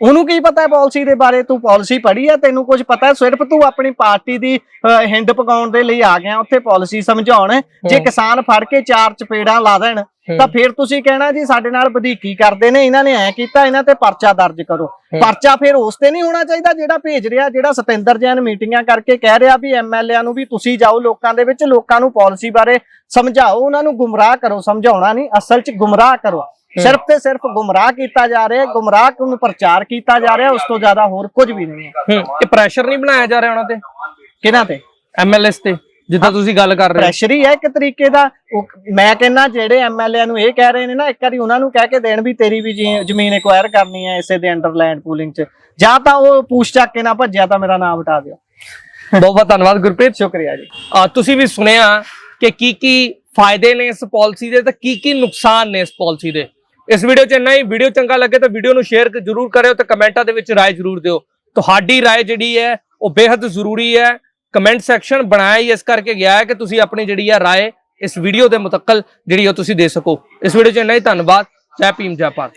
ਉਹਨੂੰ ਕੀ ਪਤਾ ਹੈ ਪਾਲਿਸੀ ਦੇ ਬਾਰੇ? ਤੂੰ ਪਾਲਿਸੀ ਪੜ੍ਹੀ ਹੈ ਤੈਨੂੰ ਕੁਝ ਪਤਾ ਹੈ? ਸਿਰਫ ਤੂੰ ਆਪਣੀ ਪਾਰਟੀ ਦੀ ਅਹ, ਹਿੰਡ ਪਕਾਉਣ ਦੇ ਲਈ ਆ ਗਿਆ ਉੱਥੇ ਪਾਲਿਸੀ ਸਮਝਾਉਣ। ਜੇ। ਕਿਸਾਨ ਫੜ ਕੇ ਚਾਰ ਚਪੇੜਾਂ ਲਾ ਦੇਣ ਤਾਂ ਫਿਰ ਤੁਸੀਂ ਕਹਿਣਾ ਜੀ ਸਾਡੇ ਨਾਲ ਵਧੀਕੀ ਕਰਦੇ ਨੇ ਇਹਨਾਂ ਨੇ ਐ ਕੀਤਾ ਇਹਨਾਂ ਤੇ ਪਰਚਾ ਦਰਜ ਕਰੋ। ਪਰਚਾ ਫਿਰ ਉਸ ਤੇ ਨਹੀਂ ਹੋਣਾ ਚਾਹੀਦਾ ਜਿਹੜਾ ਭੇਜ ਰਿਹਾ ਜਿਹੜਾ ਸਤਿੰਦਰ ਜੈਨ ਮੀਟਿੰਗਾਂ ਕਰਕੇ ਕਹਿ ਰਿਹਾ ਵੀ ਐਮਐਲਏਆਂ ਨੂੰ ਵੀ ਤੁਸੀਂ ਜਾਓ ਲੋਕਾਂ ਦੇ ਵਿੱਚ ਲੋਕਾਂ ਨੂੰ ਪਾਲਿਸੀ ਬਾਰੇ ਸਮਝਾਓ ਉਹਨਾਂ ਨੂੰ ਗੁੰਮਰਾਹ ਕਰੋ ਸਮਝਾਉਣਾ ਨਹੀਂ ਅਸਲ 'ਚ ਗੁੰਮਰਾਹ ਕਰੋ। ਸਿਰਫ ਤੇ ਸਿਰਫ ਗੁੰਮਰਾਹ ਕੀਤਾ ਜਾ ਰਿਹਾ ਗੁੰਮਰਾਹ ਨੂੰ ਪ੍ਰਚਾਰ ਕੀਤਾ ਜਾ ਰਿਹਾ ਉਸ ਤੋਂ ਜ਼ਿਆਦਾ ਹੋਰ ਕੁਝ ਵੀ ਨਹੀਂ ਹੈ। ਇਹ ਪ੍ਰੈਸ਼ਰ ਨਹੀਂ ਬਣਾਇਆ ਜਾ ਰਿਹਾ ਉਹਨਾਂ ਤੇ? ਕਿਹਨਾਂ ਤੇ? ਐਮਐਲਐਸ ਤੇ ਜਿੱਦਾਂ ਤੁਸੀਂ ਗੱਲ ਕਰ ਰਹੇ ਹੋ। ਪ੍ਰੈਸ਼ਰ ਹੀ ਹੈ ਇੱਕ ਤਰੀਕੇ ਦਾ। ਮੈਂ ਕਹਿੰਦਾ ਜਿਹੜੇ ਐਮਐਲਏ ਨੂੰ ਇਹ ਕਹਿ ਰਹੇ ਨੇ ਨਾ ਇੱਕ ਵਾਰੀ ਉਹਨਾਂ ਨੂੰ ਕਹਿ ਕੇ ਦੇਣ ਵੀ ਤੇਰੀ ਵੀ ਜ਼ਮੀਨ ਐਕਵਾਇਰ ਕਰਨੀ ਹੈ ਇਸੇ ਦੇ ਅੰਡਰ ਲੈਂਡ ਪੂਲਿੰਗ 'ਚ। ਜਾਂ ਤਾਂ ਉਹ ਪੂਛ ਚੱਕ ਕੇ ਨਾ ਭੱਜਿਆ ਤਾਂ ਮੇਰਾ ਨਾਮ ਹਟਾ ਦਿਓ। ਬਹੁਤ ਬਹੁਤ ਧੰਨਵਾਦ ਗੁਰਪ੍ਰੀਤ। ਸ਼ੁਕਰੀਆ ਜੀ। ਆ ਤੁਸੀਂ ਵੀ ਸੁਣਿਆ ਕਿ ਕੀ ਕੀ ਫਾਇਦੇ ਨੇ ਇਸ ਪਾਲਿਸੀ ਦੇ ਤੇ ਕੀ ਕੀ ਨੁਕਸਾਨ ਨੇ ਇਸ ਪਾਲਿਸੀ ਦੇ? ਇਸ ਵੀਡੀਓ 'ਚ ਇੰਨਾ ਹੀ। ਵੀਡੀਓ ਚੰਗਾ ਲੱਗੇ ਤਾਂ ਵੀਡੀਓ ਨੂੰ ਸ਼ੇਅਰ ਜ਼ਰੂਰ ਕਰਿਓ ਤੇ ਕਮੈਂਟਾਂ ਦੇ ਵਿੱਚ ਰਾਏ ਜ਼ਰੂਰ ਦਿਓ। ਤੁਹਾਡੀ ਰਾਏ ਜਿਹੜੀ ਹੈ, ਉਹ ਬੇਹੱਦ ਜ਼ਰੂਰੀ ਹੈ। ਕਮੈਂਟ ਸੈਕਸ਼ਨ ਬਣਾਇਆ ਹੀ ਇਸ ਕਰਕੇ ਗਿਆ ਹੈ ਕਿ ਤੁਸੀਂ ਆਪਣੀ ਜਿਹੜੀ ਹੈ ਰਾਏ ਇਸ ਵੀਡੀਓ ਦੇ ਮੁਤਕਲ ਜਿਹੜੀ ਉਹ ਤੁਸੀਂ ਦੇ ਸਕੋ। ਇਸ ਵੀਡੀਓ 'ਚ ਇੰਨਾ ਹੀ। ਧੰਨਵਾਦ। ਜੈ ਭੀਮ, ਜੈ ਭਾਰਤ।